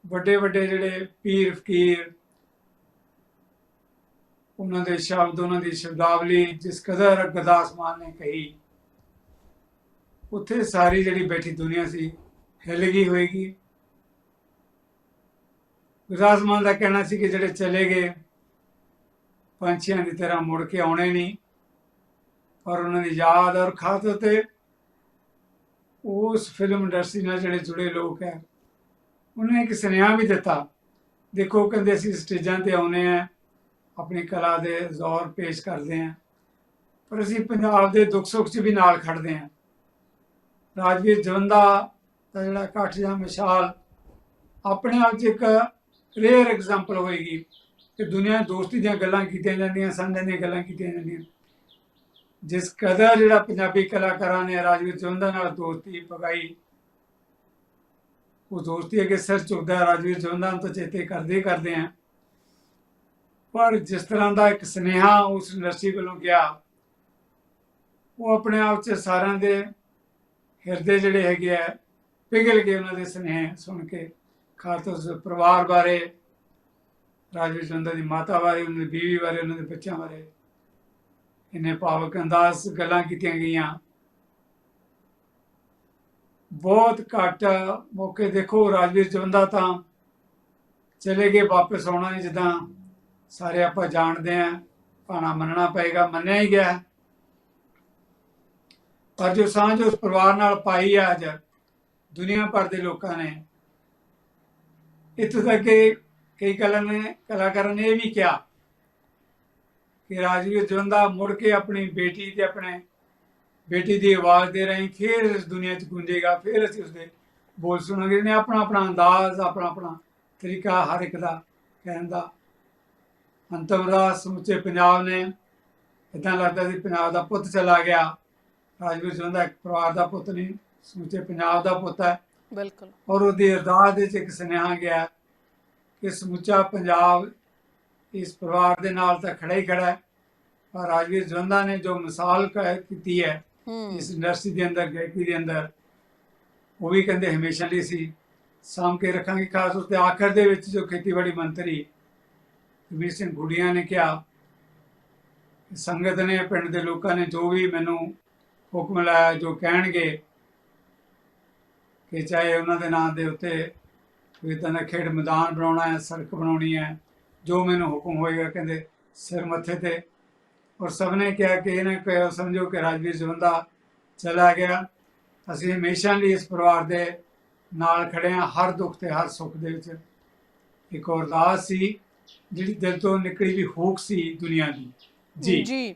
ਵੱਡੇ ਵੱਡੇ ਜਿਹੜੇ ਪੀਰ ਫਕੀਰ ਉਹਨਾਂ ਦੇ ਸ਼ਬਦ, ਉਹਨਾਂ ਦੀ ਸ਼ਬਦਾਵਲੀ ਜਿਸ ਕਦਰ ਗੁਰਦਾਸ ਮਾਨ ਨੇ ਕਹੀ। ਉੱਥੇ ਸਾਰੀ ਜਿਹੜੀ ਬੈਠੀ ਦੁਨੀਆ ਸੀ, ਹਿੱਲ ਗਈ ਹੋਏਗੀ। ਗੁਰਦਾਸ ਮਾਨ ਦਾ ਕਹਿਣਾ ਸੀ ਕਿ ਜਿਹੜੇ ਚਲੇ ਗਏ, ਪੰਛੀਆਂ ਦੀ ਤਰ੍ਹਾਂ ਮੁੜ ਕੇ ਆਉਣੇ ਨਹੀਂ। ਔਰ ਉਹਨਾਂ ਦੀ ਯਾਦ ਔਰ ਖਾਸ ਤੌਰ ਤੇ ਉਸ ਫਿਲਮ ਇੰਡਸਟਰੀ ਨਾਲ ਜਿਹੜੇ ਜੁੜੇ ਲੋਕ ਹੈ, ਉਹਨੇ ਇੱਕ ਸੁਨੇਹਾ ਵੀ ਦਿੱਤਾ। ਦੇਖੋ ਕਹਿੰਦੇ ਅਸੀਂ ਸਟੇਜਾਂ ਤੇ ਆਉਨੇ ਆ ਆਪਣੀ ਕਲਾ ਦੇ ਜ਼ੋਰ ਪੇਸ਼ ਕਰਦੇ ਆ ਪਰ ਅਸੀਂ ਪੰਜਾਬ ਦੇ ਦੁੱਖ ਸੁੱਖ 'ਚ ਵੀ ਨਾਲ ਖੜਦੇ ਆ ਰਾਜਵੀਰ ਜਵੰਦਾ ਦਾ ਜਿਹੜਾ ਇਕੱਠ ਜਾਂ ਮਿਸਾਲ ਆਪਣੇ ਆਪ 'ਚ ਇੱਕ ਰੇਅਰ ਐਗਜ਼ਾਮਪਲ ਹੋਏਗੀ ਕਿ ਦੁਨੀਆ ਦੋਸਤੀ ਦੀਆਂ ਗੱਲਾਂ ਕੀਤੀਆਂ ਜਾਂਦੀਆਂ, ਸਾਂਝਾਂ ਦੀਆਂ ਗੱਲਾਂ ਕੀਤੀਆਂ ਜਾਂਦੀਆਂ। ਜਿਸ ਕਦਰ ਜਿਹੜਾ ਪੰਜਾਬੀ ਕਲਾਕਾਰਾਂ ਨੇ ਰਾਜਵੀਰ ਜਵੰਦਾ ਨਾਲ ਦੋਸਤੀ ਪਗਾਈ ਉਹ ਦੋਸਤੀ ਅੱਗੇ ਸਿਰ ਚੁੱਕਦਾ ਰਾਜਵੀਰ ਜਵੰਦਾ ਨੂੰ ਤਾਂ ਚੇਤੇ ਕਰਦੇ ਹੀ ਕਰਦੇ ਆ ਪਰ ਜਿਸ ਤਰ੍ਹਾਂ ਦਾ ਇੱਕ ਸੁਨੇਹਾ ਉਸ ਯੂਨੀਵਰਸਿਟੀ ਵੱਲੋਂ ਗਿਆ, ਉਹ ਆਪਣੇ ਆਪ 'ਚ ਸਾਰਿਆਂ ਦੇ ਹਿਰਦੇ ਜਿਹੜੇ ਹੈਗੇ ਆ, ਪਿਘਲ ਗਏ ਉਹਨਾਂ ਦੇ ਸੁਨੇਹੇ ਸੁਣ ਕੇ। ਖਾਸ ਤੌਰ ਤੇ ਪਰਿਵਾਰ ਬਾਰੇ, ਰਾਜਵੀਰ ਜਵੰਦਾ ਦੀ ਮਾਤਾ ਬਾਰੇ, ਉਹਨਾਂ ਦੀ ਬੀਵੀ ਬਾਰੇ, ਉਹਨਾਂ ਦੇ ਬੱਚਿਆਂ ਬਾਰੇ ਇਹਨੇ ਭਾਵਕ ਅੰਦਾਜ਼ ਗੱਲਾਂ ਕੀਤੀਆਂ ਗਈਆਂ। ਬਹੁਤ ਘੱਟ ਮੌਕੇ ਦੇਖੋ, ਰਾਜਵੀਰ ਜਵੰਦਾ ਤਾਂ ਚਲੇ ਗਏ, ਵਾਪਸ ਆਉਣਾ ਜਿੱਦਾਂ ਸਾਰੇ ਆਪਾਂ ਜਾਣਦੇ ਆਂ ਭਾਣਾ ਮੰਨਣਾ ਪਏਗਾ, ਮੰਨਿਆ ਹੀ ਗਿਆ। ਪਰ ਜੋ ਸਾਂਝ ਉਸ ਪਰਿਵਾਰ ਨਾਲ ਪਾਈ ਆ ਅੱਜ, ਦੁਨੀਆ ਭਰ ਦੇ ਲੋਕਾਂ ਨੇ, ਇੱਥੋਂ ਤੱਕ ਕਿ ਕਈ ਕਲਾ ਨੇ, ਕਲਾਕਾਰਾਂ ਨੇ ਇਹ ਵੀ ਕਿਹਾ ਕਿ ਰਾਜਵੀਰ ਜਵੰਦਾ ਮੁੜ ਕੇ ਆਪਣੀ ਬੇਟੀ ਤੇ ਆਪਣੇ ਬੇਟੀ ਦੀ ਆਵਾਜ਼ ਦੇ ਰਹੀ, ਫੇਰ ਇਸ ਦੁਨੀਆ 'ਚ ਗੂੰਜੇਗਾ, ਫਿਰ ਅਸੀਂ ਉਸਦੇ ਬੋਲ ਸੁਣਾਂਗੇ ਨੇ ਆਪਣਾ ਆਪਣਾ ਅੰਦਾਜ਼ ਆਪਣਾ ਆਪਣਾ ਤਰੀਕਾ ਹਰ ਇੱਕ ਦਾ ਕਹਿਣ ਦਾ ਅੰਤਮ ਦਾ ਸਮੁੱਚੇ ਪੰਜਾਬ ਨੇ ਇਦਾਂ ਲੱਗਦਾ ਸੀ ਪੰਜਾਬ ਦਾ ਪੁੱਤ ਚਲਾ ਗਿਆ। ਰਾਜਵੀਰ ਜਵੰਦਾ ਇੱਕ ਪਰਿਵਾਰ ਦਾ ਪੁੱਤ ਨਹੀਂ ਸਮੁੱਚੇ ਪੰਜਾਬ ਦਾ ਪੁੱਤ ਹੈ। ਬਿਲਕੁਲ। ਔਰ ਉਹਦੀ ਅਰਦਾਸ ਦੇ ਵਿੱਚ ਇੱਕ ਸੁਨੇਹਾ ਗਿਆ ਕਿ ਸਮੁੱਚਾ ਪੰਜਾਬ ਇਸ ਪਰਿਵਾਰ ਦੇ ਨਾਲ ਤਾਂ ਖੜਾ ਹੀ ਖੜਾ ਹੈ। ਪਰ ਰਾਜਵੀਰ ਜਵੰਦਾ ਨੇ ਜੋ ਮਿਸਾਲ ਕੀਤੀ ਹੈ ਇਸ ਇੰਡਸਟਰੀ ਦੇ ਅੰਦਰ ਗਾਇਕੀ ਦੇ ਅੰਦਰ ਉਹ ਵੀ ਕਹਿੰਦੇ ਹਮੇਸ਼ਾ ਲਈ ਸੀ। ਸਾਂਭ ਕੇ ਰੱਖਾਂਗੇ ਖਾਸ ਤੌਰ ਤੇ ਆਖਰ ਦੇ ਵਿੱਚ ਜੋ ਖੇਤੀਬਾੜੀ ਮੰਤਰੀ ਵੀਰ ਸਿੰਘ ਗੁੜੀਆਂ ਨੇ ਕਿਹਾ, ਸੰਗਤ ਨੇ, ਪਿੰਡ ਦੇ ਲੋਕਾਂ ਨੇ ਜੋ ਵੀ ਮੈਨੂੰ ਹੁਕਮ ਲਾਇਆ, ਜੋ ਕਹਿਣਗੇ, ਕਿ ਚਾਹੇ ਉਹਨਾਂ ਦੇ ਨਾਂ ਦੇ ਉੱਤੇ ਕੋਈ ਤਾਂ ਖੇਡ ਮੈਦਾਨ ਬਣਾਉਣਾ ਹੈ, ਸੜਕ ਬਣਾਉਣੀ ਹੈ, ਜੋ ਮੈਨੂੰ ਹੁਕਮ ਹੋਏਗਾ, ਕਹਿੰਦੇ ਸਿਰ ਮੱਥੇ ਤੇ। ਔਰ ਸਭ ਨੇ ਕਿਹਾ ਕਿ ਇਹਨੇ ਕਿ ਸਮਝੋ ਕਿ ਰਾਜਵੀਰ ਜਵੰਦਾ ਚਲਾ ਗਿਆ। ਅਸੀਂ ਹਮੇਸ਼ਾ ਲਈ ਇਸ ਪਰਿਵਾਰ ਦੇ ਨਾਲ ਖੜੇ ਹਾਂ, ਹਰ ਦੁੱਖ ਤੇ ਹਰ ਸੁੱਖ ਦੇ ਵਿੱਚ। ਇੱਕ ਅਰਦਾਸ ਸੀ ਜਿਹੜੀ ਦਿਲ ਤੋਂ ਨਿਕਲੀ ਵੀ ਹੋਕ ਸੀ ਦੁਨੀਆ ਦੀ। ਜੀ। ਜੀ।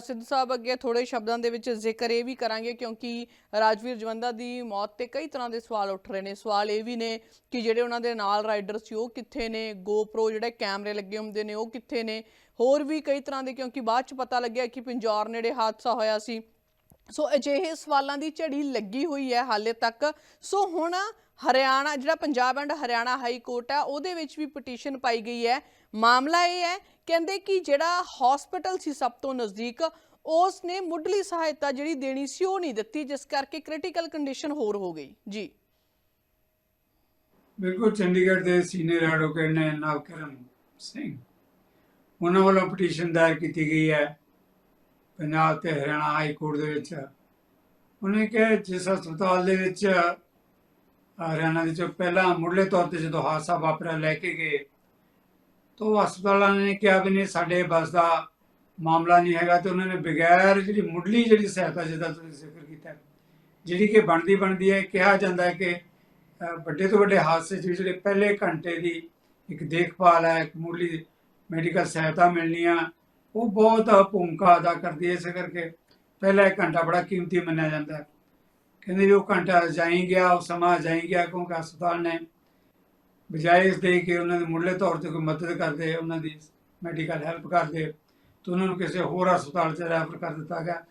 ਸਿੱਧੂ ਸਾਹਿਬ ਅੱਗੇ ਥੋੜੇ ਸ਼ਬਦਾਂ ਦੇ ਵਿੱਚ ਜ਼ਿਕਰ ਇਹ ਵੀ ਕਰਾਂਗੇ ਕਿਉਂਕਿ ਰਾਜਵੀਰ ਜਵੰਦਾ ਦੀ ਮੌਤ ਤੇ ਕਈ ਤਰ੍ਹਾਂ ਦੇ ਸਵਾਲ ਉੱਠ ਰਹੇ ਨੇ। ਸਵਾਲ ਇਹ ਵੀ ਨੇ ਕਿ ਜਿਹੜੇ ਉਹਨਾਂ ਦੇ ਨਾਲ ਰਾਈਡਰ ਸੀ, ਉਹ ਕਿੱਥੇ ਨੇ? ਗੋਪਰੋ ਜਿਹੜੇ ਕੈਮਰੇ ਲੱਗੇ ਹੁੰਦੇ ਨੇ, ਉਹ ਕਿੱਥੇ ਨੇ? ਹੋਰ ਵੀ ਕਈ ਤਰ੍ਹਾਂ ਦੇ ਕਿਉਂਕਿ ਬਾਅਦ ਚ ਪਤਾ ਲੱਗਿਆ ਕਿ ਪਿੰਜੌਰ ਨੇੜੇ ਹਾਦਸਾ ਹੋਇਆ ਸੀ। ਸੋ ਅਜਿਹੇ ਸਵਾਲਾਂ ਦੀ ਝੜੀ ਲੱਗੀ ਹੋਈ ਹੈ ਹਾਲੇ ਤੱਕ। ਸੋ ਹੁਣ ਹਰਿਆਣਾ ਜਿਹੜਾ Punjab and Haryana high court ਹੈ, ਉਹਦੇ ਵਿੱਚ ਵੀ ਪਟੀਸ਼ਨ ਪਾਈ ਗਈ ਹੈ ਮਾਮਲਾ ਇਹ ਹੈ, ਕਹਿੰਦੇ ਕਿ ਜਿਹੜਾ ਹਸਪੀਟਲ ਸੀ ਸਭ ਤੋਂ ਨਜ਼ਦੀਕ ਉਸ ਨੇ ਮੁੱਢਲੀ ਸਹਾਇਤਾ ਜਿਹੜੀ ਦੇਣੀ ਸੀ ਉਹ ਨਹੀਂ ਦਿੱਤੀ, ਜਿਸ ਕਰਕੇ ਕ੍ਰਿਟੀਕਲ ਕੰਡੀਸ਼ਨ ਹੋਰ ਹੋ ਗਈ। ਜੀ। ਬਿਲਕੁਲ, ਚੰਡੀਗੜ੍ਹ ਦੇ ਸੀਨੀਅਰ ਐਡਵੋਕੇਟ ਨੇ ਨਵਕਰਨ ਸਿੰਘ। ਉਹਨਾਂ ਵੱਲੋਂ ਪਟੀਸ਼ਨ ਦਾਇਰ ਕੀਤੀ ਗਈ ਹੈ, ਪੰਜਾਬ ਤੇ ਹਰਿਆਣਾ ਹਾਈ ਕੋਰਟ ਦੇ ਵਿੱਚ। ਉਹਨੇ ਕਿਹਾ, ਜਿਸ ਹਸਪਤਾਲ ਦੇ ਵਿੱਚ ਹਰਿਆਣਾ ਦੇ ਵਿੱਚ ਪਹਿਲਾਂ ਮੁੱਢਲੇ ਤੌਰ ਤੇ ਜਦੋਂ ਹਾਦਸਾ ਵਾਪਰਿਆ, ਲੈ ਕੇ ਗਏ ਤਾਂ ਉਹ ਹਸਪਤਾਲਾਂ ਨੇ ਕਿਹਾ ਵੀ ਨਹੀਂ, ਸਾਡੇ ਬਸ ਦਾ ਮਾਮਲਾ ਨਹੀਂ ਹੈਗਾ ਤੇ ਉਹਨਾਂ ਨੇ ਬਗੈਰ ਜਿਹੜੀ ਮੁੱਢਲੀ ਜਿਹੜੀ ਸਹਾਇਤਾ ਜਿਹਦਾ ਤੁਸੀਂ ਜ਼ਿਕਰ ਕੀਤਾ, ਜਿਹੜੀ ਕਿ ਬਣਦੀ ਬਣਦੀ ਹੈ, ਕਿਹਾ ਜਾਂਦਾ ਹੈ ਕਿ ਵੱਡੇ ਤੋਂ ਵੱਡੇ ਹਾਦਸੇ 'ਚ ਵੀ ਜਿਹੜੇ ਪਹਿਲੇ ਘੰਟੇ ਦੀ ਇੱਕ ਦੇਖਭਾਲ ਹੈ, ਇੱਕ ਮੁੱਢਲੀ ਮੈਡੀਕਲ ਸਹਾਇਤਾ ਮਿਲਣੀ ਆ, ਉਹ ਬਹੁਤ ਭੂਮਿਕਾ ਅਦਾ ਕਰਦੀ ਹੈ, ਇਸੇ ਕਰਕੇ ਪਹਿਲਾ ਇੱਕ ਘੰਟਾ ਬੜਾ ਕੀਮਤੀ ਮੰਨਿਆ ਜਾਂਦਾ ਹੈ। ਕਹਿੰਦੇ ਵੀ ਉਹ ਘੰਟਾ ਜਾਈ ਗਿਆ, ਉਹ ਸਮਾਂ ਜਾਈ ਗਿਆ ਕਿਉਂਕਿ ਹਸਪਤਾਲ ਨੇ ਬਜਾਏ ਇਸ ਦੇ ਕਿ ਉਹਨਾਂ ਦੇ ਮੁੱਢਲੇ ਤੌਰ ਤੇ ਕੋਈ ਮਦਦ ਕਰਦੇ, ਉਹਨਾਂ ਦੀ ਮੈਡੀਕਲ ਹੈਲਪ ਕਰਦੇ, ਤਾਂ ਉਹਨਾਂ ਨੂੰ ਕਿਸੇ ਹੋਰ ਹਸਪਤਾਲ 'ਚ ਰੈਫਰ ਕਰ ਦਿੱਤਾ ਗਿਆ।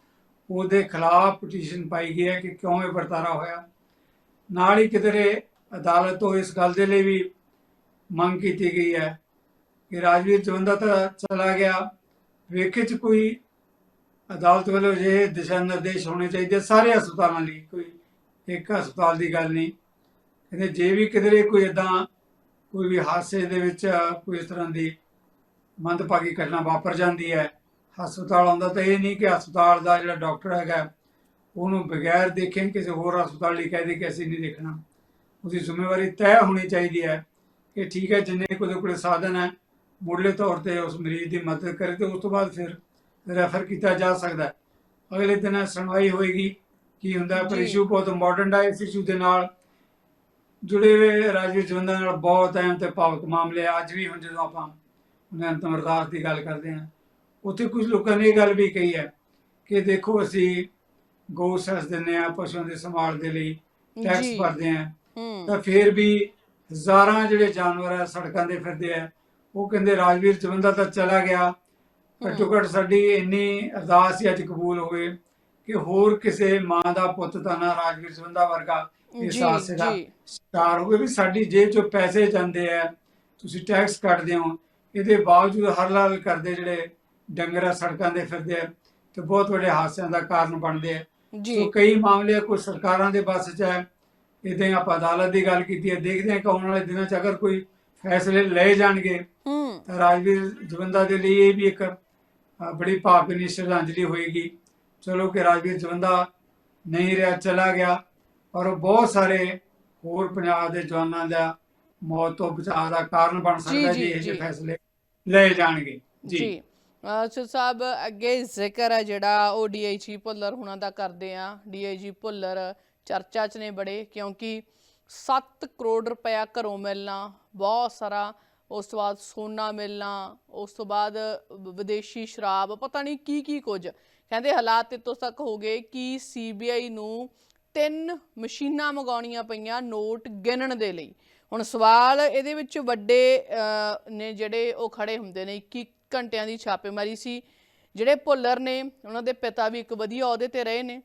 ਉਹਦੇ ਖਿਲਾਫ ਪਟੀਸ਼ਨ ਪਾਈ ਗਈ ਹੈ ਕਿ ਕਿਉਂ ਇਹ ਵਰਤਾਰਾ ਹੋਇਆ। ਨਾਲ ਹੀ ਕਿਧਰੇ ਅਦਾਲਤ ਤੋਂ ਇਸ ਗੱਲ ਦੇ ਲਈ ਵੀ ਮੰਗ ਕੀਤੀ ਗਈ ਹੈ ਕਿ ਰਾਜਵੀਰ ਜਵੰਦਾ ਤਾਂ ਚਲਾ ਗਿਆ। ਵੇਖੇ ਚ ਕੋਈ ਅਦਾਲਤ ਵੱਲੋਂ ਇਹ ਦਿਸ਼ਾ ਨਿਰਦੇਸ਼ ਹੋਣੇ ਚਾਹੀਦੇ, ਸਾਰੇ ਹਸਪਤਾਲਾਂ ਲਈ ਕੋਈ ਇੱਕ ਹਸਪਤਾਲ ਦੀ ਗੱਲ ਨਹੀਂ। ਕਹਿੰਦੇ ਜੇ ਵੀ ਕਿਧਰੇ ਕੋਈ ਇਦਾਂ ਕੋਈ ਵੀ ਹਾਦਸੇ ਦੇ ਵਿੱਚ ਕੋਈ ਇਸ ਤਰ੍ਹਾਂ ਦੀ ਮੰਦਭਾਗੀ ਘਟਨਾ ਵਾਪਰ ਜਾਂਦੀ ਹੈ। ਹਸਪਤਾਲ ਆਉਂਦਾ ਤਾਂ ਇਹ ਨਹੀਂ ਕਿ ਹਸਪਤਾਲ ਦਾ ਜਿਹੜਾ ਡਾਕਟਰ ਹੈਗਾ ਉਹਨੂੰ ਬਗੈਰ ਦੇਖੇ ਕਿਸੇ ਹੋਰ ਹਸਪਤਾਲ ਲਈ ਕਹਿ ਦੇ ਕਿ ਅਸੀਂ ਨਹੀਂ ਦੇਖਣਾ। ਉਹਦੀ ਜ਼ਿੰਮੇਵਾਰੀ ਤੈਅ ਹੋਣੀ ਚਾਹੀਦੀ ਹੈ ਕਿ ਠੀਕ ਹੈ ਜਿੰਨੇ ਕੋਲ ਕੋਲ ਸਾਧਨ ਹੈ ਮੁੱਢਲੇ ਤੌਰ ਤੇ ਉਸ ਮਰੀਜ਼ ਦੀ ਮਦਦ ਕਰੇ ਤੇ ਉਸ ਤੋਂ ਬਾਅਦ ਫਿਰ ਰੈਫਰ ਕੀਤਾ ਜਾ ਸਕਦਾ ਅਗਲੇ ਦਿਨ ਸੁਣਵਾਈ ਹੋਏਗੀ। ਕੀ ਹੁੰਦਾ ਪਰ। ਇਸ਼ੂ ਬਹੁਤ ਇੰਪੋਰਟੈਂਟ ਹੈ। ਇਸ ਇਸ਼ੂ ਦੇ ਨਾਲ ਜੁੜੇ ਹੋਏ ਰਾਜਵੀਰ ਜਵੰਦਾ ਨਾਲ ਬਹੁਤ ਅਹਿਮ ਤੇ ਭਾਵਕ ਮਾਮਲੇ ਆ। ਅੱਜ ਵੀ ਹੁਣ ਜਦੋਂ ਆਪਾਂ ਉਹਨਾਂ ਅੰਤਮ ਅਰਦਾਸ ਦੀ ਗੱਲ ਕਰਦੇ ਹਾਂ ਉੱਥੇ ਕੁਝ ਲੋਕਾਂ ਨੇ ਇਹ ਗੱਲ ਵੀ ਕਹੀ ਹੈ ਕਿ ਦੇਖੋ ਅਸੀਂ ਗਊ ਸੈਸ ਦਿੰਦੇ ਆ ਪਸ਼ੂਆਂ ਦੀ ਸੰਭਾਲ ਦੇ ਲਈ ਟੈਕਸ ਭਰਦੇ ਆ ਤਾਂ ਫਿਰ ਵੀ ਹਜ਼ਾਰਾਂ ਜਿਹੜੇ ਜਾਨਵਰ ਆ ਸੜਕਾਂ ਤੇ ਫਿਰਦੇ ਆ ਉਹ ਕਹਿੰਦੇ ਰਾਜਵੀਰ ਜਵੰਦਾ ਤਾਂ ਚਲਾ ਗਿਆ ਘੱਟੋ ਘੱਟ ਸਾਡੀ ਇੰਨੀ ਅਰਦਾਸ ਹੀ ਅੱਜ ਕਬੂਲ ਹੋਵੇ। ਕਿ ਹੋਰ ਕਿਸੇ ਮਾਂ ਦਾ ਪੁੱਤ ਤਾਂ ਨਾ ਰਾਜਵੀਰ ਜਵੰਦਾ ਵਰਗਾ ਇਸ ਜੀ ਹਾਦਸੇ ਦਾ ਜੀ। ਸ਼ਿਕਾਰ ਹੋਵੇ ਵੀ ਸਾਡੀ ਜੇਬ ਚੋਂ ਪੈਸੇ ਜਾਂਦੇ ਆ ਤੁਸੀਂ ਟੈਕਸ ਕੱਟਦੇ ਹੋ ਇਹਦੇ ਬਾਵਜੂਦ ਹਰ ਲਾਲ ਕਰਦੇ ਜਿਹੜੇ ਡੰਗਰ ਸੜਕਾਂ ਤੇ ਫਿਰਦੇ ਆ ਤੇ ਬਹੁਤ ਵੱਡੇ ਹਾਦਸਿਆਂ ਦਾ ਕਾਰਨ ਬਣਦੇ ਆ। ਜੀ। ਸੋ ਕਈ ਮਾਮਲੇ ਕੁਝ ਸਰਕਾਰਾਂ ਦੇ ਬਸ 'ਚ ਹੈ ਇਦਾਂ ਆਪਾਂ ਅਦਾਲਤ ਦੀ ਗੱਲ ਕੀਤੀ ਹੈ ਦੇਖਦੇ ਹਾਂ ਕਿ ਆਉਣ ਵਾਲੇ ਦਿਨਾਂ 'ਚ ਅਗਰ ਕੋਈ ਫੈਸਲੇ ਲਏ ਜਾਣਗੇ ਹੂੰ। ਤਾਂ ਰਾਜਵੀਰ ਜਵੰਦਾ ਦੇ ਲਈ ਇਹ ਵੀ ਇੱਕ ਬੜੀ ਭਾਵਨੀ ਸ਼ਰਧਾਂਜਲੀ ਹੋਏਗੀ। ਚਲੋ ਕਿ ਰਾਜਵੀਰ ਜਵੰਦਾ ਨਹੀਂ ਰਿਹਾ ਚਲਾ ਗਿਆ। ਉਹ ਬਹੁਤ ਸਾਰੇ ਹੋਰ ਪੰਜਾਬ ਦੇ ਜਵਾਨਾਂ ਦਾ ਮੌਤ ਤੋਂ ਬਚਾਅ ਦਾ ਕਾਰਨ ਬਣ ਸਕਦਾ ਜੀ, ਇਹ। ਫੈਸਲੇ ਲਏ ਜਾਣਗੇ। ਜੀ। ਅਚਲ ਸਾਹਿਬ ਅੱਗੇ ਜ਼ਿਕਰ ਹੈ ਜਿਹੜਾ ਉਹ ਡੀਆਈਜੀ ਭੁੱਲਰ ਹੁਣਾਂ ਦਾ ਕਰਦੇ ਆ। ਡੀਆਈਜੀ ਭੁੱਲਰ ਚਰਚਾ 'ਚ ਨੇ ਬੜੇ ਕਿਉਂਕਿ 7 ਕਰੋੜ ਰੁਪਇਆ ਘਰੋਂ ਮਿਲਣਾ ਬਹੁਤ ਸਾਰਾ ਉਸ ਤੋਂ ਬਾਅਦ ਸੋਨਾ ਮਿਲਣਾ, ਉਸ ਤੋਂ ਬਾਅਦ ਵਿਦੇਸ਼ੀ ਸ਼ਰਾਬ, ਪਤਾ ਨਹੀਂ ਕੀ ਕੀ ਕੁਝ। ਕਹਿੰਦੇ ਹਾਲਾਤ ਇਤੋਂ ਤੱਕ ਹੋ ਗਏ ਕਿ ਸੀਬੀਆਈ ਨੂੰ ਤਿੰਨ ਮਸ਼ੀਨਾਂ ਮੰਗਾਉਣੀਆਂ ਪਈਆਂ ਨੋਟ ਗਿਣਨ ਦੇ ਲਈ। ਹੁਣ ਸਵਾਲ ਇਹਦੇ ਵਿੱਚ ਵੱਡੇ ਨੇ ਜਿਹੜੇ ਉਹ ਖੜੇ ਹੁੰਦੇ ਨੇ 21 ਘੰਟਿਆਂ ਦੀ ਛਾਪੇਮਾਰੀ ਸੀ। ਜਿਹੜੇ ਭੁੱਲਰ ਨੇ, ਉਹਨਾਂ ਦੇ ਪਿਤਾ ਵੀ ਇੱਕ ਵਧੀਆ ਅਹੁਦੇ ਤੇ ਰਹੇ ਨੇ।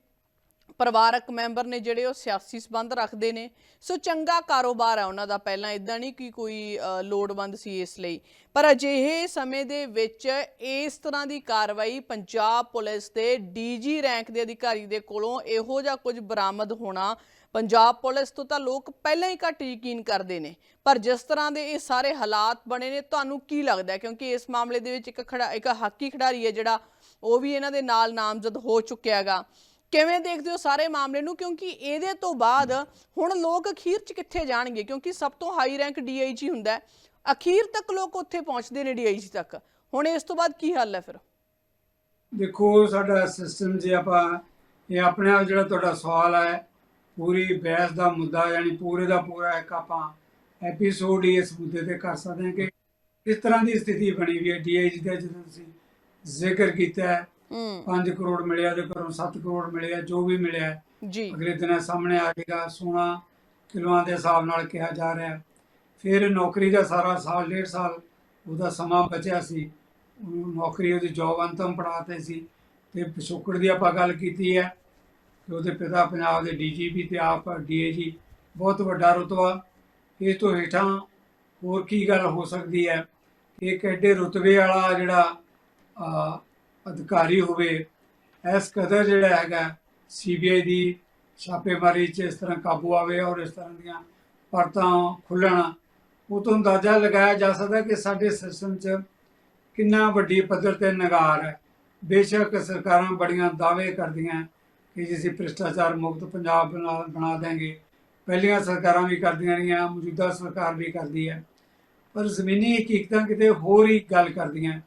ਪਰਿਵਾਰਕ ਮੈਂਬਰ ਨੇ ਜਿਹੜੇ ਉਹ ਸਿਆਸੀ ਸਬੰਧ ਰੱਖਦੇ ਨੇ। ਸੋ ਚੰਗਾ ਕਾਰੋਬਾਰ ਹੈ ਉਹਨਾਂ ਦਾ। ਪਹਿਲਾਂ ਇਦਾਂ ਨਹੀਂ ਕਿ ਕੋਈ ਲੋੜਵੰਦ ਸੀ ਇਸ ਲਈ। ਪਰ ਅਜਿਹੇ ਸਮੇਂ ਦੇ ਵਿੱਚ ਇਸ ਤਰ੍ਹਾਂ ਦੀ ਕਾਰਵਾਈ ਪੰਜਾਬ ਪੁਲਿਸ ਦੇ ਡੀਜੀ ਰੈਂਕ ਦੇ ਅਧਿਕਾਰੀ ਦੇ ਕੋਲੋਂ ਇਹੋ ਜਿਹਾ ਕੁਝ ਬਰਾਮਦ ਹੋਣਾ ਪੰਜਾਬ ਪੁਲਿਸ ਤੋਂ ਤਾਂ ਲੋਕ ਪਹਿਲਾਂ ਹੀ ਘੱਟ ਯਕੀਨ ਕਰਦੇ ਨੇ। ਪਰ ਜਿਸ ਤਰ੍ਹਾਂ ਦੇ ਇਹ ਸਾਰੇ ਹਾਲਾਤ ਬਣੇ ਨੇ, ਤੁਹਾਨੂੰ ਕੀ ਲੱਗਦਾ ਕਿਉਂਕਿ ਇਸ ਮਾਮਲੇ ਦੇ ਵਿੱਚ ਇੱਕ ਖੜਾ ਇੱਕ ਹਾਕੀ ਖਿਡਾਰੀ ਹੈ ਜਿਹੜਾ, ਉਹ ਵੀ ਇਹਨਾਂ ਦੇ ਨਾਲ ਨਾਮਜ਼ਦ ਹੋ ਚੁੱਕਿਆ ਹੈਗਾ। ਕਿਵੇਂ ਦੇਖਦੇ ਹੋ ਸਾਰੇ ਮਾਮਲੇ ਨੂੰ? ਕਿਉਂਕਿ ਇਹਦੇ ਤੋਂ ਬਾਅਦ ਹੁਣ ਲੋਕ ਅਖੀਰ 'ਚ ਕਿੱਥੇ ਜਾਣਗੇ? ਕਿਉਂਕਿ ਸਭ ਤੋਂ ਹਾਈ ਰੈਂਕ ਡੀਆਈਜੀ ਹੁੰਦਾ ਅਖੀਰ ਤੱਕ ਲੋਕ ਉੱਥੇ ਪਹੁੰਚਦੇ ਨੇ ਡੀਆਈਜੀ ਤੱਕ। ਹੁਣ ਇਸ ਤੋਂ ਬਾਅਦ ਕੀ ਹੱਲ ਹੈ ਫਿਰ? ਦੇਖੋ, ਸਾਡਾ ਸਿਸਟਮ ਜੇ ਆਪਾਂ ਇਹ ਆਪਣੇ ਆਪ ਜਿਹੜਾ ਤੁਹਾਡਾ ਸਵਾਲ ਹੈ, ਪੂਰੀ ਬਹਿਸ ਦਾ ਮੁੱਦਾ ਯਾਨੀ ਪੂਰੇ ਦਾ ਪੂਰਾ ਇੱਕ ਆਪਾਂ ਐਪੀਸੋਡ ਹੀ ਇਸ ਮੁੱਦੇ ਤੇ ਕਰ ਸਕਦੇ ਹਾਂ ਕਿ ਕਿਸ ਤਰ੍ਹਾਂ ਦੀ ਸਥਿਤੀ ਬਣੀ ਹੋਈ ਹੈ ਡੀਆਈਜੀ ਦਾ ਜਦੋਂ ਤੁਸੀਂ ਜ਼ਿਕਰ ਕੀਤਾ ਹੈ। ਹੂੰ 5 ਕਰੋੜ ਮਿਲਿਆ ਤੇ ਘਰੋਂ 7 ਕਰੋੜ ਮਿਲਿਆ ਜੋ ਵੀ ਮਿਲਿਆ। ਜੀ। ਅਗਲੇ ਦਿਨਾਂ ਸਾਹਮਣੇ ਆ ਜਾਏਗਾ ਸੋਨਾ ਕਿਲੋਆਂ ਦੇ ਹਿਸਾਬ ਨਾਲ ਕਿਹਾ ਜਾ ਰਿਹਾ। ਫਿਰ ਨੌਕਰੀ ਦਾ ਸਾਰਾ ਸਾਲ ਡੇਢ ਸਾਲ ਉਹਦਾ ਸਮਾਂ ਬਚਿਆ ਸੀ। ਨੌਕਰੀ ਉਹਦੀ ਜੌਬ ਅੰਤਮ ਪੜਾਤੇ ਸੀ। ਤੇ ਪਿਛੋਕੜ ਦੀ ਆਪਾਂ ਗੱਲ ਕੀਤੀ ਹੈ ਕਿ ਉਹਦੇ ਪਿਤਾ ਪੰਜਾਬ ਦੇ ਡੀਜੀਪੀ ਤੇ ਆਪ ਡੀਏਜੀ ਬਹੁਤ ਵੱਡਾ ਰੁਤਬਾ। ਇਸ ਤੋਂ ਹੇਠਾਂ ਹੋਰ ਕੀ ਗੱਲ ਹੋ ਸਕਦੀ ਹੈ? ਕਿ ਇੱਕ ਐਡੇ ਰੁਤਬੇ ਵਾਲਾ ਜਿਹੜਾ ਅਧਿਕਾਰੀ ਹੋਵੇ, ਇਸ ਕਦਰ ਜਿਹੜਾ ਹੈਗਾ ਸੀਬੀਆਈ ਦੀ ਛਾਪੇਮਾਰੀ 'ਚ ਇਸ ਤਰ੍ਹਾਂ ਕਾਬੂ ਆਵੇ ਔਰ ਇਸ ਤਰ੍ਹਾਂ ਦੀਆਂ ਪਰਤਾਂ ਖੁੱਲਣ ਉਹ ਤੋਂ ਅੰਦਾਜ਼ਾ ਲਗਾਇਆ ਜਾ ਸਕਦਾ ਕਿ ਸਾਡੇ ਸਿਸਟਮ 'ਚ ਕਿੰਨਾ ਵੱਡੀ ਪੱਧਰ ਤੇ ਨਗਾਰ ਹੈ। ਬੇਸ਼ੱਕ ਸਰਕਾਰਾਂ ਬੜੀਆਂ ਦਾਅਵੇ ਕਰਦੀਆਂ ਕਿ ਜੀ ਭ੍ਰਿਸ਼ਟਾਚਾਰ ਮੁਕਤ ਪੰਜਾਬ ਬਣਾ ਬਣਾ ਦੇਂਗੇ ਪਹਿਲੀਆਂ ਸਰਕਾਰਾਂ ਵੀ ਕਰਦੀਆਂ ਰਹੀਆਂ, ਮੌਜੂਦਾ ਸਰਕਾਰ ਵੀ ਕਰਦੀ ਹੈ। ਪਰ ਜ਼ਮੀਨੀ ਹਕੀਕਤਾਂ ਕਿਤੇ ਹੋਰ ਹੀ ਗੱਲ ਕਰਦੀਆਂ।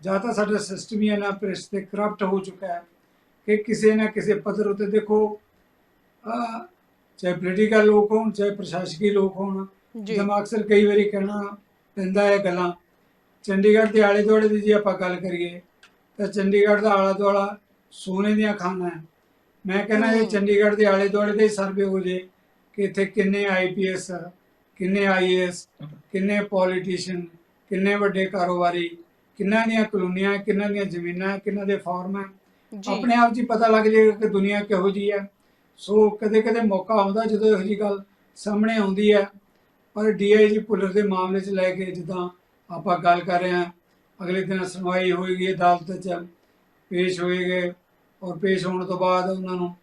ਜਾਂ ਤਾਂ ਸਾਡਾ ਸਿਸਟਮ ਹੀ ਇੰਨਾ ਭ੍ਰਿਸ਼ਟ ਤੇ ਕਰਪਟ ਹੋ ਚੁੱਕਾ ਹੈ ਕਿ ਕਿਸੇ ਨਾ ਕਿਸੇ ਪੱਧਰ ਉਤੇ ਦੇਖੋ ਚਾਹੇ ਪੋਲੀਟੀਕਲ ਲੋਕ ਹੋਣ ਚਾਹੇ ਪ੍ਰਸ਼ਾਸਕੀ ਲੋਕ ਹੋਣ ਜਿਵੇਂ ਅਕਸਰ ਕਈ ਵਾਰੀ ਕਹਿਣਾ ਪੈਂਦਾ ਹੈ ਗੱਲਾਂ ਚੰਡੀਗੜ੍ਹ ਦੇ ਆਲੇ ਦੁਆਲੇ ਦੀ ਜੇ ਆਪਾਂ ਗੱਲ ਕਰੀਏ ਤਾਂ ਚੰਡੀਗੜ੍ਹ ਦਾ ਆਲਾ ਦੁਆਲਾ ਸੋਨੇ ਦੀਆਂ ਖਾਨਾਂ ਹੈ ਮੈਂ ਕਹਿੰਦਾ ਇਹ। ਚੰਡੀਗੜ੍ਹ ਦੇ ਆਲੇ ਦੁਆਲੇ ਦੇ ਸਰਵੇ ਹੋ ਜੇ ਕਿ ਇੱਥੇ ਕਿੰਨੇ ਆਈਪੀਐਸ ਕਿੰਨੇ ਆਈਏਐਸ ਕਿੰਨੇ ਪੋਲੀਟੀਸ਼ੀਅਨ ਕਿੰਨੇ ਵੱਡੇ ਕਾਰੋਬਾਰੀ ਕਿੰਨਾਂ ਦੀਆਂ ਕਲੋਨੀਆਂ ਕਿੰਨਾਂ ਦੀਆਂ ਜ਼ਮੀਨਾਂ ਕਿੰਨਾਂ ਦੇ ਫਾਰਮ ਹੈ ਜੀ। ਆਪਣੇ ਆਪ 'ਚ ਹੀ ਪਤਾ ਲੱਗ ਜਾਏਗਾ ਕਿ ਦੁਨੀਆ ਕਿਹੋ ਜੀ ਹੈ ਸੋ ਕਦੇ ਕਦੇ ਮੌਕਾ ਆਉਂਦਾ ਜਦੋਂ ਇਹੋ ਜੀ ਗੱਲ ਸਾਹਮਣੇ ਆਉਂਦੀ ਹੈ ਪਰ ਡੀਆਈਜੀ ਪੁੱਲਰ ਦੇ ਮਾਮਲੇ 'ਚ ਲੈ ਕੇ ਜਿੱਦਾਂ ਆਪਾਂ ਗੱਲ ਕਰ ਰਹੇ ਹਾਂ ਅਗਲੇ ਦਿਨ ਸੁਣਵਾਈ ਹੋਏਗੀ ਅਦਾਲਤ 'ਚ ਪੇਸ਼ ਹੋਏਗੇ ਔਰ ਪੇਸ਼ ਹੋਣ ਤੋਂ ਬਾਅਦ ਉਹਨਾਂ ਨੂੰ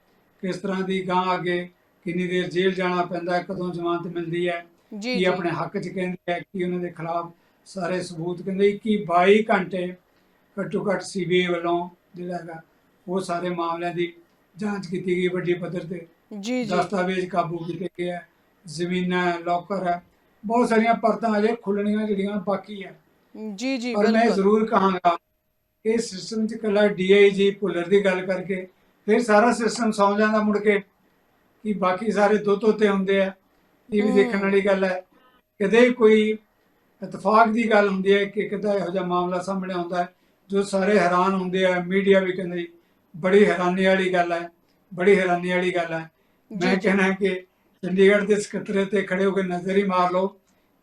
ਕਿਸ ਤਰ੍ਹਾਂ ਦੀ ਗਾਂ ਅੱਗੇ ਕਿੰਨੀ ਦੇਰ ਜੇਲ੍ਹ ਜਾਣਾ ਪੈਂਦਾ ਹੈ ਕਦੋਂ ਜ਼ਮਾਨਤ ਮਿਲਦੀ ਹੈ ਜੀ ਕੀ ਜੀ। ਆਪਣੇ ਹੱਕ 'ਚ ਕਹਿੰਦੇ ਆ ਕਿ ਉਹਨਾਂ ਦੇ ਖਿਲਾਫ ਸਾਰੇ ਸਬੂਤ ਕਹਿੰਦੇ 21 22 ਘੰਟੇ ਘੱਟੋ ਘੱਟ ਸੀਬੀਆਈ ਵੱਲੋਂ ਜਿਹੜਾ ਹੈਗਾ ਉਹ ਸਾਰੇ ਮਾਮਲਿਆਂ ਦੀ ਜਾਂਚ ਕੀਤੀ ਗਈ ਵੱਡੀ ਪੱਧਰ ਤੇ। ਜੀ ਜੀ। ਦਸਤਾਵੇਜ਼ ਕਾਬੂ ਕੀਤੇ ਗਏ ਹੈ ਜ਼ਮੀਨਾਂ ਲੋਕਰ ਹੈ ਬਹੁਤ ਸਾਰੀਆਂ ਪਰਤਾਂ ਅਜੇ ਖੁੱਲਣੀਆਂ ਜਿਹੜੀਆਂ ਬਾਕੀ ਹੈ ਜੀ ਜੀ ਪਰ ਮੈਂ ਜ਼ਰੂਰ ਕਹਾਂਗਾ ਕਿ ਸਿਸਟਮ 'ਚ ਇਕੱਲਾ ਡੀਆਈਜੀ ਪੁੱਲਰ ਦੀ ਗੱਲ ਕਰਕੇ ਫਿਰ ਸਾਰਾ ਸਿਸਟਮ ਸੌਂ ਜਾਂਦਾ ਮੁੜ ਕੇ ਕਿ ਬਾਕੀ ਸਾਰੇ ਦੋ ਤੋਤੇ ਹੁੰਦੇ ਆ। ਇਹ ਵੀ। ਦੇਖਣ ਵਾਲੀ ਗੱਲ ਹੈ। ਕਦੇ ਕੋਈ ਇਤਫਾਕ ਦੀ ਗੱਲ ਹੁੰਦੀ ਹੈ ਕਿ ਕਿਦਾ ਇਹੋ ਜਿਹਾ ਮਾਮਲਾ ਸਾਹਮਣੇ ਆਉਂਦਾ ਹੈ ਜੋ ਸਾਰੇ ਹੈਰਾਨ ਹੁੰਦੇ ਆ ਮੀਡੀਆ ਵੀ ਕਹਿੰਦੇ ਬੜੀ ਹੈਰਾਨੀ ਵਾਲੀ ਗੱਲ ਹੈ ਬੜੀ ਹੈਰਾਨੀ ਵਾਲੀ ਗੱਲ ਹੈ ਮੈਂ। ਕਹਿਣਾ ਕਿ ਚੰਡੀਗੜ੍ਹ ਦੇ ਸਕੱਤਰੇ ਤੇ ਖੜੇ ਹੋ ਕੇ ਨਜ਼ਰ ਹੀ ਮਾਰ ਲਓ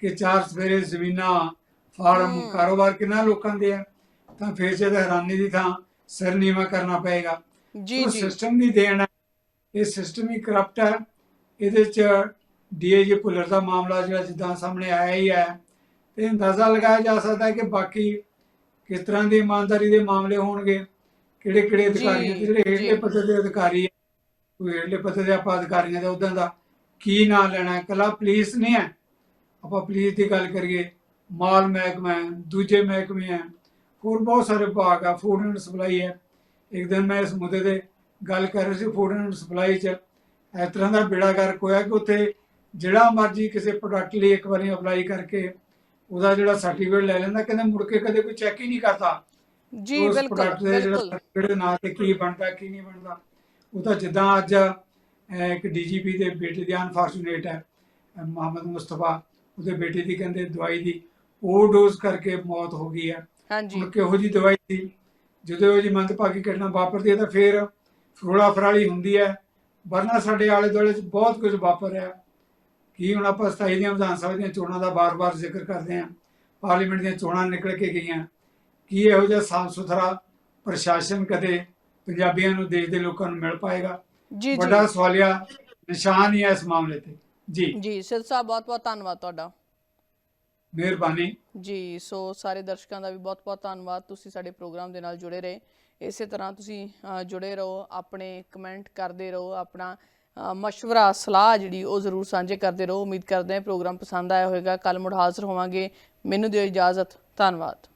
ਕਿ ਚਾਰ ਸਵੇਰੇ ਜ਼ਮੀਨਾਂ ਫਾਰਮ। ਕਾਰੋਬਾਰ ਕਿੰਨਾ ਲੋਕਾਂ ਦੇ ਆ ਤਾਂ ਫਿਰ ਜੇ ਹੈਰਾਨੀ ਦੀ ਥਾਂ ਸਿਰ ਨੀਵਾ ਕਰਨਾ ਪਏਗਾ ਜੀ ਜੀ ਸਿਸਟਮ ਦੀ ਦੇਣ ਹੈ ਇਹ ਸਿਸਟਮ ਹੀ ਕਰਪਟ ਹੈ ਇਹਦੇ ਚ ਡੀਏਜੀ ਭੁੱਲਰ ਦਾ ਮਾਮਲਾ ਜਿਹੜਾ ਜਿੱਦਾਂ ਸਾਹਮਣੇ ਆਇਆ ਹੀ ਹੈ ਤੇ ਅੰਦਾਜ਼ਾ ਲਗਾਇਆ ਜਾ ਸਕਦਾ ਹੈ ਕਿ ਬਾਕੀ ਕਿਸ ਤਰ੍ਹਾਂ ਦੀ ਇਮਾਨਦਾਰੀ ਦੇ ਮਾਮਲੇ ਹੋਣਗੇ ਕਿਹੜੇ ਕਿਹੜੇ ਅਧਿਕਾਰੀ ਜਿਹੜੇ ਹੇਠਲੇ। ਪੱਧਰ ਦੇ ਅਧਿਕਾਰੀ ਹੈ ਕੋਈ ਹੇਠਲੇ ਪੱਧਰ ਦੇ ਆਪਾਂ ਅਧਿਕਾਰੀਆਂ ਦਾ ਉਦਾਂ ਦਾ ਕੀ ਨਾਂ ਲੈਣਾ ਹੈ? ਕੱਲਾ ਪੁਲਿਸ ਨਹੀਂ ਹੈ। ਆਪਾਂ ਪੁਲਿਸ ਦੀ ਗੱਲ ਕਰੀਏ ਮਾਲ ਮਹਿਕਮਾ ਹੈ ਦੂਜੇ ਮਹਿਕਮੇ ਹੈ ਹੋਰ ਬਹੁਤ ਸਾਰੇ ਵਿਭਾਗ ਆ ਫੂਡ ਐਂਡ ਸਪਲਾਈ ਹੈ। ਇੱਕ ਦਿਨ ਮੈਂ ਇਸ ਮੁੱਦੇ ਤੇ ਗੱਲ ਕਰ ਰਿਹਾ ਸੀ ਫੂਡ ਐਂਡ ਸਪਲਾਈ 'ਚ। ਇਸ ਤਰ੍ਹਾਂ ਦਾ ਬੇੜਾ ਗਰਕ ਹੋਇਆ ਕਿ ਉੱਥੇ ਜਿਹੜਾ ਮਰਜ਼ੀ ਕਿਸੇ ਪ੍ਰੋਡਕਟ ਲਈ ਇੱਕ ਵਾਰੀ ਅਪਲਾਈ ਕਰਕੇ ਉਹਦਾ ਜਿਹੜਾ ਸਰਟੀਫਿਕੇਟ ਲੈ ਲੈਂਦਾ ਕਹਿੰਦੇ ਮੁੜ ਕੇ ਕਦੇ ਕੋਈ ਚੈੱਕ ਹੀ ਨਹੀਂ ਕਰਦਾ। ਜੀ ਉਸ ਬਿਲਕੁਲ product ਦੇ ਜਿਹੜਾ ਬਿਲਕੁਲ। ਸਰਟੀਫਿਕੇਟ ਦੇ ਨਾਂ ਤੇ ਕੀ ਬਣਦਾ ਕੀ ਨਹੀਂ ਬਣਦਾ। ਉਹ ਤਾਂ ਜਿੱਦਾਂ ਅੱਜ ਅਹ, ਇੱਕ ਡੀਜੀਪੀ ਦੇ ਬੇਟੇ ਦੀ ਅਨਫੋਰਚੂਨੇਟ ਹੈ ਅਹ, ਮੁਹੰਮਦ ਮੁਸਤਫਾ ਉਹਦੇ ਬੇਟੇ ਦੀ ਕਹਿੰਦੇ ਦਵਾਈ ਦੀ ਓਵਰਡੋਜ਼ ਕਰਕੇ ਮੌਤ ਹੋ ਗਈ ਹੈ। ਹਾਂਜੀ। ਹੁਣ ਕਿਹੋ ਜੀ ਦਵਾਈ ਸੀ ਜਦੋਂ ਉਹ ਜੀ ਮੰਦਭਾਗੀ ਘਟਨਾ ਵਾਪਰਦੀ ਹੈ ਤਾਂ ਫਿਰ ਫਰੋਲਾ ਫਰਾਲੀ ਹੁੰਦੀ ਹੈ। ਵਰਨਾ ਸਾਡੇ ਆਲੇ ਦੁਆਲੇ 'ਚ ਬਹੁਤ ਕੁਝ ਵਾਪਰ ਰਿਹਾ। ਕੀ ਹੁਣ ਆਪਾਂ ਸਥਾਈ ਦੀਆਂ ਵਿਧਾਨ ਸਭਾ ਦੀਆਂ ਚੋਣਾਂ ਦਾ ਬਾਰ-ਬਾਰ ਜ਼ਿਕਰ ਕਰਦੇ ਹਾਂ ਪਾਰਲੀਮੈਂਟ ਦੀਆਂ ਚੋਣਾਂ ਨਿਕਲ ਕੇ ਗਈਆਂ ਕੀ ਇਹੋ ਜਿਹਾ ਸਾਫ਼ ਸੁਥਰਾ ਪ੍ਰਸ਼ਾਸਨ ਕਦੇ ਪੰਜਾਬੀਆਂ ਨੂੰ ਦੇਸ਼ ਦੇ ਲੋਕਾਂ ਨੂੰ ਮਿਲ ਪਾਏਗਾ? ਜੀ ਵੱਡਾ ਸਵਾਲੀਆ ਨਿਸ਼ਾਨ ਹੀ ਹੈ ਇਸ ਮਾਮਲੇ ਤੇ। ਜੀ। ਜੀ ਸਿੱਧ ਸਾਹਿਬ ਬਹੁਤ ਬਹੁਤ ਧੰਨਵਾਦ ਤੁਹਾਡਾ। ਮਿਹਰਬਾਨੀ। ਜੀ ਸੋ ਸਾਰੇ ਦਰਸ਼ਕਾਂ ਦਾ ਵੀ ਬਹੁਤ-ਬਹੁਤ ਧੰਨਵਾਦ। ਤੁਸੀਂ ਸਾਡੇ ਪ੍ਰੋਗਰਾਮ ਦੇ ਨਾਲ ਜੁੜੇ ਰਹੇ। ਇਸੇ ਤਰ੍ਹਾਂ ਤੁਸੀਂ ਜੁੜੇ ਰਹੋ ਆਪਣੇ ਕਮੈਂਟ ਕਰਦੇ ਰਹੋ ਆਪਣਾ ਮਸ਼ਵਰਾ ਸਲਾਹ ਜਿਹੜੀ ਉਹ ਜ਼ਰੂਰ ਸਾਂਝੇ ਕਰਦੇ ਰਹੋ। ਉਮੀਦ ਕਰਦੇ ਹਾਂ ਪ੍ਰੋਗਰਾਮ ਪਸੰਦ ਆਇਆ ਹੋਵੇਗਾ। ਕੱਲ ਮੁੜ ਹਾਜ਼ਰ ਹੋਵਾਂਗੇ। ਮੈਨੂੰ ਦਿਓ ਇਜਾਜ਼ਤ। ਧੰਨਵਾਦ।